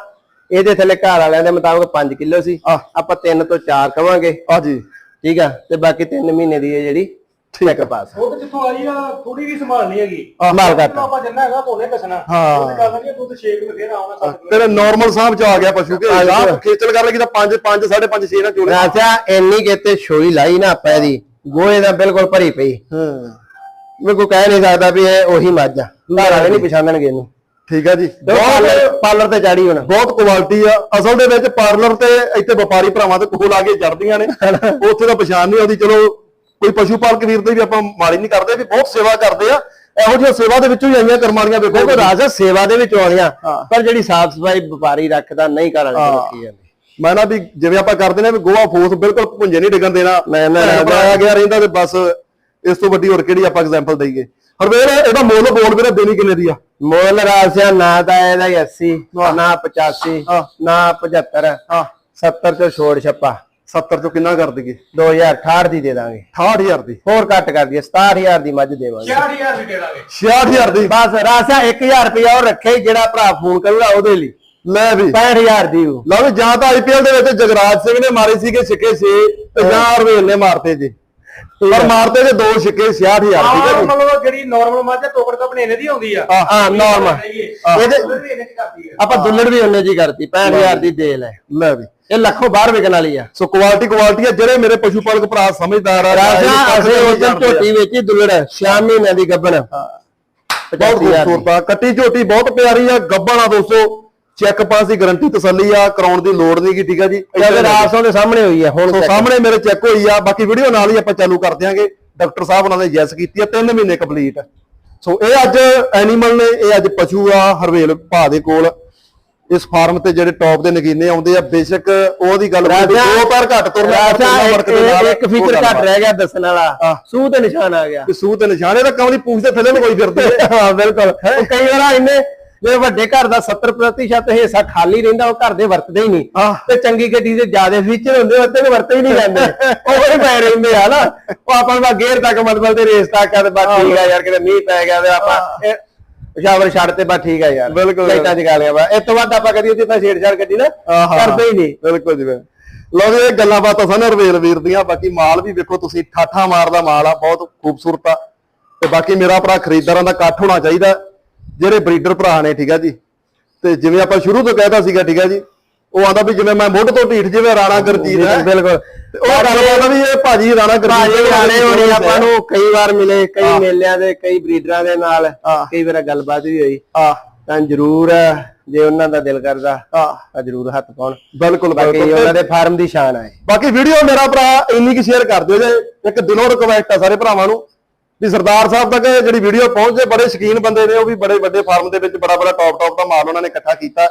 Speaker 2: ਇਹਦੇ ਥੱਲੇ ਘਰ ਵਾਲਿਆਂ ਦੇ ਮੁਤਾਬਕ 5 ਕਿਲੋ ਸੀ।
Speaker 1: ਆਹ।
Speaker 2: ਆਪਾਂ 3 ਤੋਂ 4 ਕਵਾਂਗੇ।
Speaker 1: ਆ ਜੀ।
Speaker 2: ਠੀਕ ਆ? ਤੇ ਬਾਕੀ 3 ਮਹੀਨੇ ਦੀ ਹੈ ਜਿਹੜੀ ਠੀਕ ਪਾਸ
Speaker 3: ਦੁੱਧ ਜਿੱਥੋਂ ਆਈ ਆ ਥੋੜੀ ਵੀ ਸੰਭਾਲਣੀ ਹੈਗੀ।
Speaker 2: ਕਰਤਾ।
Speaker 3: ਆਪਾਂ ਜਿੰਨਾ ਹੈਗਾ ਧੋਨੇ ਕਸਣਾ
Speaker 1: ਹਾਂ।
Speaker 3: ਦੁੱਧ ਕਰ ਲਾਂਗੇ ਦੁੱਧ ਛੇਕ ਨੂੰ ਫੇਰ ਆਉਣਾ ਕਿਲੋ।
Speaker 1: ਤੇਰੇ ਨਾਰਮਲ ਸਾਹਬ ਚ ਆ ਗਿਆ ਪਸ਼ੂ ਕੇ। ਸਾਹਬ ਖੇਚਲ ਕਰ ਲਗੀ ਤਾਂ 5 5 5.5 6 ਨਾ ਚੋਲੇ
Speaker 2: ਰਾਸਿਆ ਇੰਨੀ ਕਿਤੇ ਛੋਈ ਲਾਈ ਨਾ ਆਪਾਂ ਇਹਦੀ। ਗੋਹੇ ਦਾ ਬਿਲਕੁਲ ਭਰੀ ਪਈ।
Speaker 1: ਹਾਂ।
Speaker 2: ਮੈਂ ਕੋਈ ਕਹਿ ਨਹੀਂ ਸਕਦਾ ਵੀ ਇਹ ਉਹੀ ਮੱਝ ਆ। ਘਰ ਵਾਲੇ ਨਹੀਂ ਪਛਾਣਨਗੇ ਇਹਨੂੰ।
Speaker 1: ਠੀਕ ਹੈ ਜੀ।
Speaker 2: ਪਾਰਲਰ
Speaker 1: ਬਹੁਤ
Speaker 2: ਪਾਰਲਰ ਤੇ ਚਾੜੀ ਹੁਣ।
Speaker 1: ਬਹੁਤ ਕੁਆਲਿਟੀ ਆ। ਅਸਲ ਦੇ ਵਿੱਚ ਪਾਰਲਰ ਤੇ ਇੱਥੇ ਵਪਾਰੀ ਭਰਾਵਾਂ ਦੇ ਕੋਲ ਆ ਕੇ ਚੜਦੀਆਂ ਨੇ। ਉੱਥੇ ਤਾਂ ਪਛਾਣ ਨਹੀਂ ਆਉਂਦੀ। ਚਲੋ ਕੋਈ ਪਸ਼ੂ ਪਾਲਕ ਵੀਰ ਦੇ ਵੀ ਆਪਾਂ ਮਾੜੀ ਨਹੀਂ ਕਰਦੇ ਵੀ ਬਹੁਤ ਸੇਵਾ ਕਰਦੇ ਆ। ਇਹੋ ਜਿਹੀਆਂ ਸੇਵਾ ਦੇ ਵਿੱਚੋਂ ਹੀ ਆਈਆਂ ਕਰਮਾਰੀਆਂ ਵੇਖੋ।
Speaker 2: ਦੇਖੋ ਰਾਜਾ ਸੇਵਾ ਦੇ ਵਿੱਚ ਆਉਂਦੀਆਂ। ਪਰ ਜਿਹੜੀ ਸਾਫ਼ ਸਫ਼ਾਈ ਵਪਾਰੀ ਰੱਖਦਾ ਨਹੀਂ ਤੋਂ ਰੱਖੀ ਜਾਂਦੀ।
Speaker 1: ਮੈਂ ਨਾ ਵੀ ਜਿਵੇਂ ਆਪਾਂ ਕਰਦੇ ਨੇ ਵੀ ਗੋਆ ਫੋਸ ਬਿਲਕੁਲ ਭੁੰਜੇ ਨਹੀਂ ਡਿੱਗਣ ਦੇਣਾ।
Speaker 2: ਮੈਂ- ਮੈਂ-
Speaker 1: ਭੈਣ ਭਰਾ ਆ ਗਿਆ ਰਹਿੰਦਾ ਤੇ ਬਸ ਇਸ ਤੋਂ ਵੱਡੀ ਹੋਰ ਕਿਹੜੀ ਆਪਾਂ ਐਗਜ਼ਾਮਪਲ ਦਈਏ। ਹਰਵੇਲ ਇਹਦਾ ਮੁੱਲ ਬੋਲ ਵੀਰੇ ਦੇਣੀ ਕਿੰਨੇ ਦੀ ਆ?
Speaker 2: ਮੁੱਲ ਰਾਸਿਆ ਨਾ ਤਾਂ ਇਹਦਾ ਹੀ 80 ਨਾ 85
Speaker 1: ਹਾਂ।
Speaker 2: ਨਾ 75
Speaker 1: ਹਾਂ।
Speaker 2: 70 ਚੋਂ ਛੋੜ ਛੱਪਾ।
Speaker 1: 70 ਚੋਂ ਕਿੰਨਾ ਕਰ ਦਈਏ?
Speaker 2: 2068 ਦੀ ਦੇ ਦਾਂਗੇ।
Speaker 1: 68000 ਦੀ?
Speaker 2: ਹੋਰ ਘੱਟ ਕਰ ਦਈਏ 67000 ਦੀ ਮੱਝ ਦੇਵਾਂਗੇ।
Speaker 3: 60000 ਦੀ ਦੇ ਦਾਂਗੇ।
Speaker 1: 66000 ਦੀ?
Speaker 2: ਬਸ ਰਾਸਿਆ 1000 ਰੁਪਇਆ ਉਹ ਰੱਖੇ ਜਿਹੜਾ ਭਰਾ ਫੋਨ ਕਰੂਗਾ ਉਹਦੇ ਲਈ।
Speaker 1: ਲੈ ਵੀ।
Speaker 2: 65000 ਦੀ ਉਹ।
Speaker 1: ਲਓ ਵੀ ਜਾਂ ਤਾਂ ਆਈਪੀਐਲ ਦੇ ਵਿੱਚ ਜਗਰਾਜ ਸਿੰਘ ਨੇ ਮਾਰੇ ਸੀਗੇ ਛਿੱਕੇ ਛੇ ਤੇ ਜਾਂ ਹਰਵੇਲ ਨੇ ਮਾਰਤੇ ਜੀ। ਪਰ ਮਾਰਦੇ ਜੇ ਦੋ ਛਿੱਕੇ 66000 ਠੀਕ
Speaker 3: ਆਹ
Speaker 1: ਹੈ ਜੀ।
Speaker 3: ਮਤਲਬ ਜਿਹੜੀ ਨਾਰਮਲ ਮੱਝ ਆ, ਟੋਕੜ ਕੱਪ ਨੇ ਦੀ ਆਉਂਦੀ ਆ।
Speaker 2: ਹਾਂ ਨਾਰਮਲ
Speaker 3: ਇਹਦੇ ਵੀ ਇਹਨੇ ਚ ਕਰਦੀ ਆ।
Speaker 2: ਆਪਾਂ ਦੁੱਲੜ ਵੀ ਉਹਨੇ ਜੀ ਕਰਤੀ 65000 ਦੀ ਦੇਲ ਹੈ।
Speaker 1: ਲੈ ਵੀ।
Speaker 2: ਇਹ ਲੱਖੋਂ ਬਾਹਰ ਵਿਕਣ ਵਾਲੀ ਆ।
Speaker 1: ਸੋ ਕੁਆਲਿਟੀ ਕੁਆਲਿਟੀ ਆ ਜਿਹੜੇ ਮੇਰੇ ਪਸ਼ੂ ਪਾਲਕ ਭਰਾ ਸਮਝਦਾਰ ਆ
Speaker 2: ਅਸੀਂ ਉਸ ਦਿਨ। ਝੋਟੀ ਵੇਚੀ ਦੁੱਲੜ 6 ਮਹੀਨਿਆਂ ਦੀ ਗੱਬਣ
Speaker 1: ਬਹੁਤ ਖੂਬਸੂਰਤ ਆ। ਕੱਟੀ ਝੋਟੀ ਬਹੁਤ ਪਿਆਰੀ ਆ ਗੱਬਣ ਆ ਦੋਸਤੋ। ਚੈੱਕ ਪਾਸ ਦੀ ਗਾਰੰਟੀ ਤਸੱਲੀ ਆ ਕਰਾਉਣ ਦੀ ਲੋੜ ਨਹੀਂ ਗੀ ਠੀਕ ਆ ਜੀ?
Speaker 2: ਜਦ ਰਾਸੋਂ ਦੇ ਸਾਹਮਣੇ ਹੋਈ ਹੈ ਹੁਣ
Speaker 1: ਸੋ। ਸਾਹਮਣੇ ਮੇਰੇ ਚੈੱਕ ਹੋਈ ਆ ਬਾਕੀ ਵੀਡੀਓ ਨਾਲ ਹੀ ਆਪਾਂ ਚਾਲੂ ਕਰ ਦਿਆਂਗੇ। ਡਾਕਟਰ ਸਾਹਿਬ ਉਹਨਾਂ ਨੇ ਯੈਸ ਕੀਤੀ ਆ 3 ਮਹੀਨੇ ਕੰਪਲੀਟ ਸੋ ਇਹ ਅੱਜ ਐਨੀਮਲ ਨੇ ਇਹ ਅੱਜ ਪਸ਼ੂ ਆ ਹਰਵੇਲ ਭਾ ਦੇ ਕੋਲ। ਇਸ ਫਾਰਮ ਤੇ ਜਿਹੜੇ ਟੌਪ ਦੇ ਨਗੀਨੇ ਆਉਂਦੇ ਆ ਬੇਸ਼ੱਕ ਉਹਦੀ ਗੱਲ ਦੋ ਪੈਰ ਘੱਟ ਤੁਰਨਾ
Speaker 2: ਇੱਕ ਫੀਚਰ ਘੱਟ ਰਹਿ ਗਿਆ ਦੱਸਣ ਵਾਲਾ। ਸੂਹ ਤੇ ਨਿਸ਼ਾਨ ਆ ਗਿਆ।
Speaker 1: ਕਿ ਸੂਹ ਤੇ ਨਿਸ਼ਾਨੇ ਤਾਂ ਕਮਲੀ ਪੂਛ ਦੇ ਥੱਲੇ ਨੂੰ ਕੋਈ ਫਿਰਦੀ ਹੈ।
Speaker 2: ਬਿਲਕੁਲ। ਕਈ ਵਾਰ ਇੰਨੇ ਜੇ ਵੱਡੇ ਘਰ ਦਾ 70% ਹਿੱਸਾ ਖਾਲੀ ਰਹਿੰਦਾ ਉਹ ਘਰ ਦੇ ਵਰਤਦੇ ਹੀ ਨਹੀਂ। ਤੇ ਚੰਗੀ ਗੱਡੀ ਦੇ ਜ਼ਿਆਦਾ ਫੀਚਰ ਹੁੰਦੇ ਉਹ ਤੇ ਵਰਤੇ ਹੀ ਨਹੀਂ ਜਾਂਦੇ। ਉਹ ਹੀ ਪੈ ਰਹਿੰਦੇ ਆ ਨਾ। ਉਹ ਆਪਾਂ ਨੂੰ ਗੇਅਰ ਤੱਕ ਮਤਲਬ ਤੇ ਰੇਸ ਤੱਕ ਤੇ ਬਸ ਠੀਕ ਆ ਯਾਰ ਕਿਤੇ ਮੀਂਹ ਪੈ ਗਿਆ ਤੇ ਆਪਾਂ ਸ਼ਾਵਰ ਛੱਡ ਤੇ ਬਸ ਠੀਕ ਆ ਯਾਰ।
Speaker 1: ਬਿਲਕੁਲ।
Speaker 2: ਲਾਈਟਾਂ ਜਗਾ ਲਿਆ ਵਾ ਇਸ ਤੋਂ ਵੱਧ ਆਪਾਂ ਕਦੀ ਉਹਦੇ ਤਾਂ ਛੇੜਛਾੜ ਗੱਡੀ ਨਾ। ਕਰਦੇ ਹੀ ਨਹੀਂ।
Speaker 1: ਬਿਲਕੁਲ ਜੀ ਜੀ ਇਹ ਗੱਲਾਂ ਬਾਤਾਂ ਸਨ ਰਵੇਲ ਵੀਰ ਦੀਆਂ। ਬਾਕੀ ਮਾਲ ਵੀ ਵੇਖੋ ਤੁਸੀਂ ਠਾਠਾ ਮਾਰਦਾ ਮਾਲ ਆ ਬਹੁਤ ਖੂਬਸੂਰਤ ਆ। ਤੇ ਬਾਕੀ ਮੇਰਾ ਭਰਾ ਖਰੀਦਦਾਰਾਂ ਦਾ ਇਕੱਠ ਹੋਣਾ ਚਾਹੀਦਾ। ਜਿਹੜੇ ਬਰੀਡਰ ਭਰਾ ਨੇ ਠੀਕ ਆ ਜੀ? ਤੇ ਜਿਵੇਂ ਆਪਾਂ ਸ਼ੁਰੂ ਤੋਂ ਕਹਿਤਾ ਸੀਗਾ ਠੀਕ ਆ ਜੀ? ਉਹ ਆਂਦਾ ਵੀ ਜਿਵੇਂ ਮੈਂ ਮੁੱਢ ਤੋਂ ਢੀਠ ਜਿਵੇਂ ਰਾਣਾ ਗਰਜੀਤ ਹੈ।
Speaker 2: ਬਿਲਕੁਲ।
Speaker 1: ਉਹ ਗੱਲ ਆਂਦਾ ਵੀ ਇਹ ਭਾਜੀ ਰਾਣਾ
Speaker 2: ਭਾਜੀ
Speaker 1: ਗਰਜੀਤ
Speaker 2: ਰਾਣੇ ਹੋਣੀ ਆਪਾਂ ਨੂੰ ਕਈ ਵਾਰ ਮਿਲੇ ਕਈ। ਮੇਲਿਆਂ ਦੇ ਕਈ ਬਰੀਡਰਾਂ ਦੇ ਨਾਲ। ਕਈ ਵਾਰ ਗੱਲਬਾਤ ਵੀ ਹੋਈ। ਤਾਂ ਜ਼ਰੂਰ ਜੇ ਉਹਨਾਂ ਦਾ ਦਿਲ ਕਰਦਾ
Speaker 1: ਆ
Speaker 2: ਤਾਂ ਜ਼ਰੂਰ ਹੱਥ ਪਾਉਣ।
Speaker 1: ਬਿਲਕੁਲ
Speaker 2: ਬਾਕੀ ਉਹਨਾਂ ਦੇ ਫਾਰਮ ਦੀ ਸ਼ਾਨ ਹੈ
Speaker 1: ਬਾਕੀ ਵੀਡੀਓ ਮੇਰਾ ਭਰਾ ਇੰਨੀ ਕਿ ਸ਼ੇਅਰ ਕਰ ਦਿਓ ਜੇ ਇੱਕ ਦਿਨੋਂ ਰਿਕਵੈਸਟ ਆ ਸਾਰੇ ਭਰਾਵਾਂ ਨੂੰ। ਵੀ ਸਰਦਾਰ ਸਾਹਿਬ ਤੱਕ ਜਿਹੜੀ ਵੀਡੀਓ ਪਹੁੰਚ ਜੇ ਬੜੇ ਸ਼ਕੀਨ ਬੰਦੇ ਨੇ ਉਹ ਵੀ ਬੜੇ ਵੱਡੇ ਫਾਰਮ ਦੇ ਵਿੱਚ ਬੜਾ ਬੜਾ ਟੌਪ ਟੌਪ ਦਾ ਮਾਲ ਉਹਨਾਂ ਨੇ ਇਕੱਠਾ ਕੀਤਾ।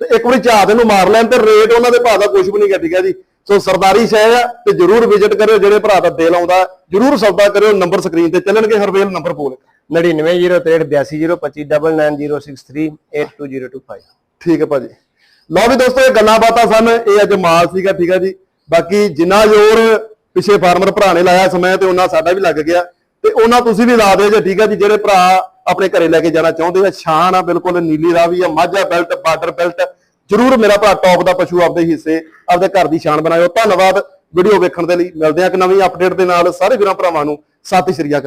Speaker 1: ਤੇ ਇੱਕ ਵਾਰੀ ਝਾਤ ਇਹਨੂੰ ਮਾਰ ਲੈਣ ਤੇ ਰੇਟ ਉਹਨਾਂ ਦੇ ਭਾਅ ਦਾ ਕੁਝ ਵੀ ਨਹੀਂ ਗਾ ਠੀਕ ਹੈ ਜੀ। ਸੋ ਸਰਦਾਰੀ ਸ਼ਹਿਰ ਆ ਤੇ ਜਰੂਰ ਵਿਜ਼ਿਟ ਕਰਿਓ ਜਿਹੜੇ ਭਰਾ ਦਾ ਦਿਲ ਆਉਂਦਾ ਜਰੂਰ ਸੌਦਾ ਕਰਿਓ ਨੰਬਰ ਸਕਰੀਨ ਤੇ ਚੱਲਣਗੇ ਹਰਵੇਲ ਨੰਬਰ ਬੋਲ
Speaker 2: 99038260638225
Speaker 1: ਠੀਕ ਹੈ ਭਾਜੀ। ਲਓ ਵੀ ਦੋਸਤੋ ਇਹ ਗੱਲਾਂ ਬਾਤਾਂ ਸਨ ਇਹ ਅੱਜ ਮਾਲ ਸੀਗਾ ਠੀਕ ਹੈ ਜੀ। ਬਾਕੀ ਜਿੰਨਾ ਜ਼ੋਰ ਪਿਛੇ ਫਾਰਮਰ ਭਰਾ ਨੇ ਲਾਇਆ ਸਮੇਂ ਤੇ ਉਹਨਾਂ ਸਾਡਾ ਵੀ ਲੱਗ ਗਿਆ। ਤੇ ਉਹਨਾਂ ਤੁਸੀਂ ਵੀ ਲਾ ਦਿਓ ਜੇ, ਠੀਕ ਹੈ ਜੀ, ਜਿਹੜੇ ਭਰਾ ਆਪਣੇ ਘਰੇ ਲੈ ਕੇ ਜਾਣਾ ਚਾਹੁੰਦੇ ਆ, ਸ਼ਾਨ ਆ, ਬਿਲਕੁਲ ਨੀਲੀ ਰਾਵੀ ਆ, ਮਾਝਾ ਬੈਲਟ, ਬਾਰਡਰ ਬੈਲਟ, ਜਰੂਰ ਮੇਰਾ ਭਰਾ ਟੌਪ ਦਾ ਪਸ਼ੂ ਆਪਦੇ ਹਿੱਸੇ, ਆਪਦੇ ਘਰ ਦੀ ਸ਼ਾਨ ਬਣਾਇਓ। ਧੰਨਵਾਦ ਵੀਡੀਓ ਵੇਖਣ ਦੇ ਲਈ। ਮਿਲਦੇ ਆ ਇੱਕ ਨਵੀਂ ਅਪਡੇਟ ਦੇ ਨਾਲ। ਸਾਰੇ ਵੀਰਾਂ ਭਰਾਵਾਂ ਨੂੰ ਸਤਿ ਸ਼੍ਰੀ ਅਕਾਲ।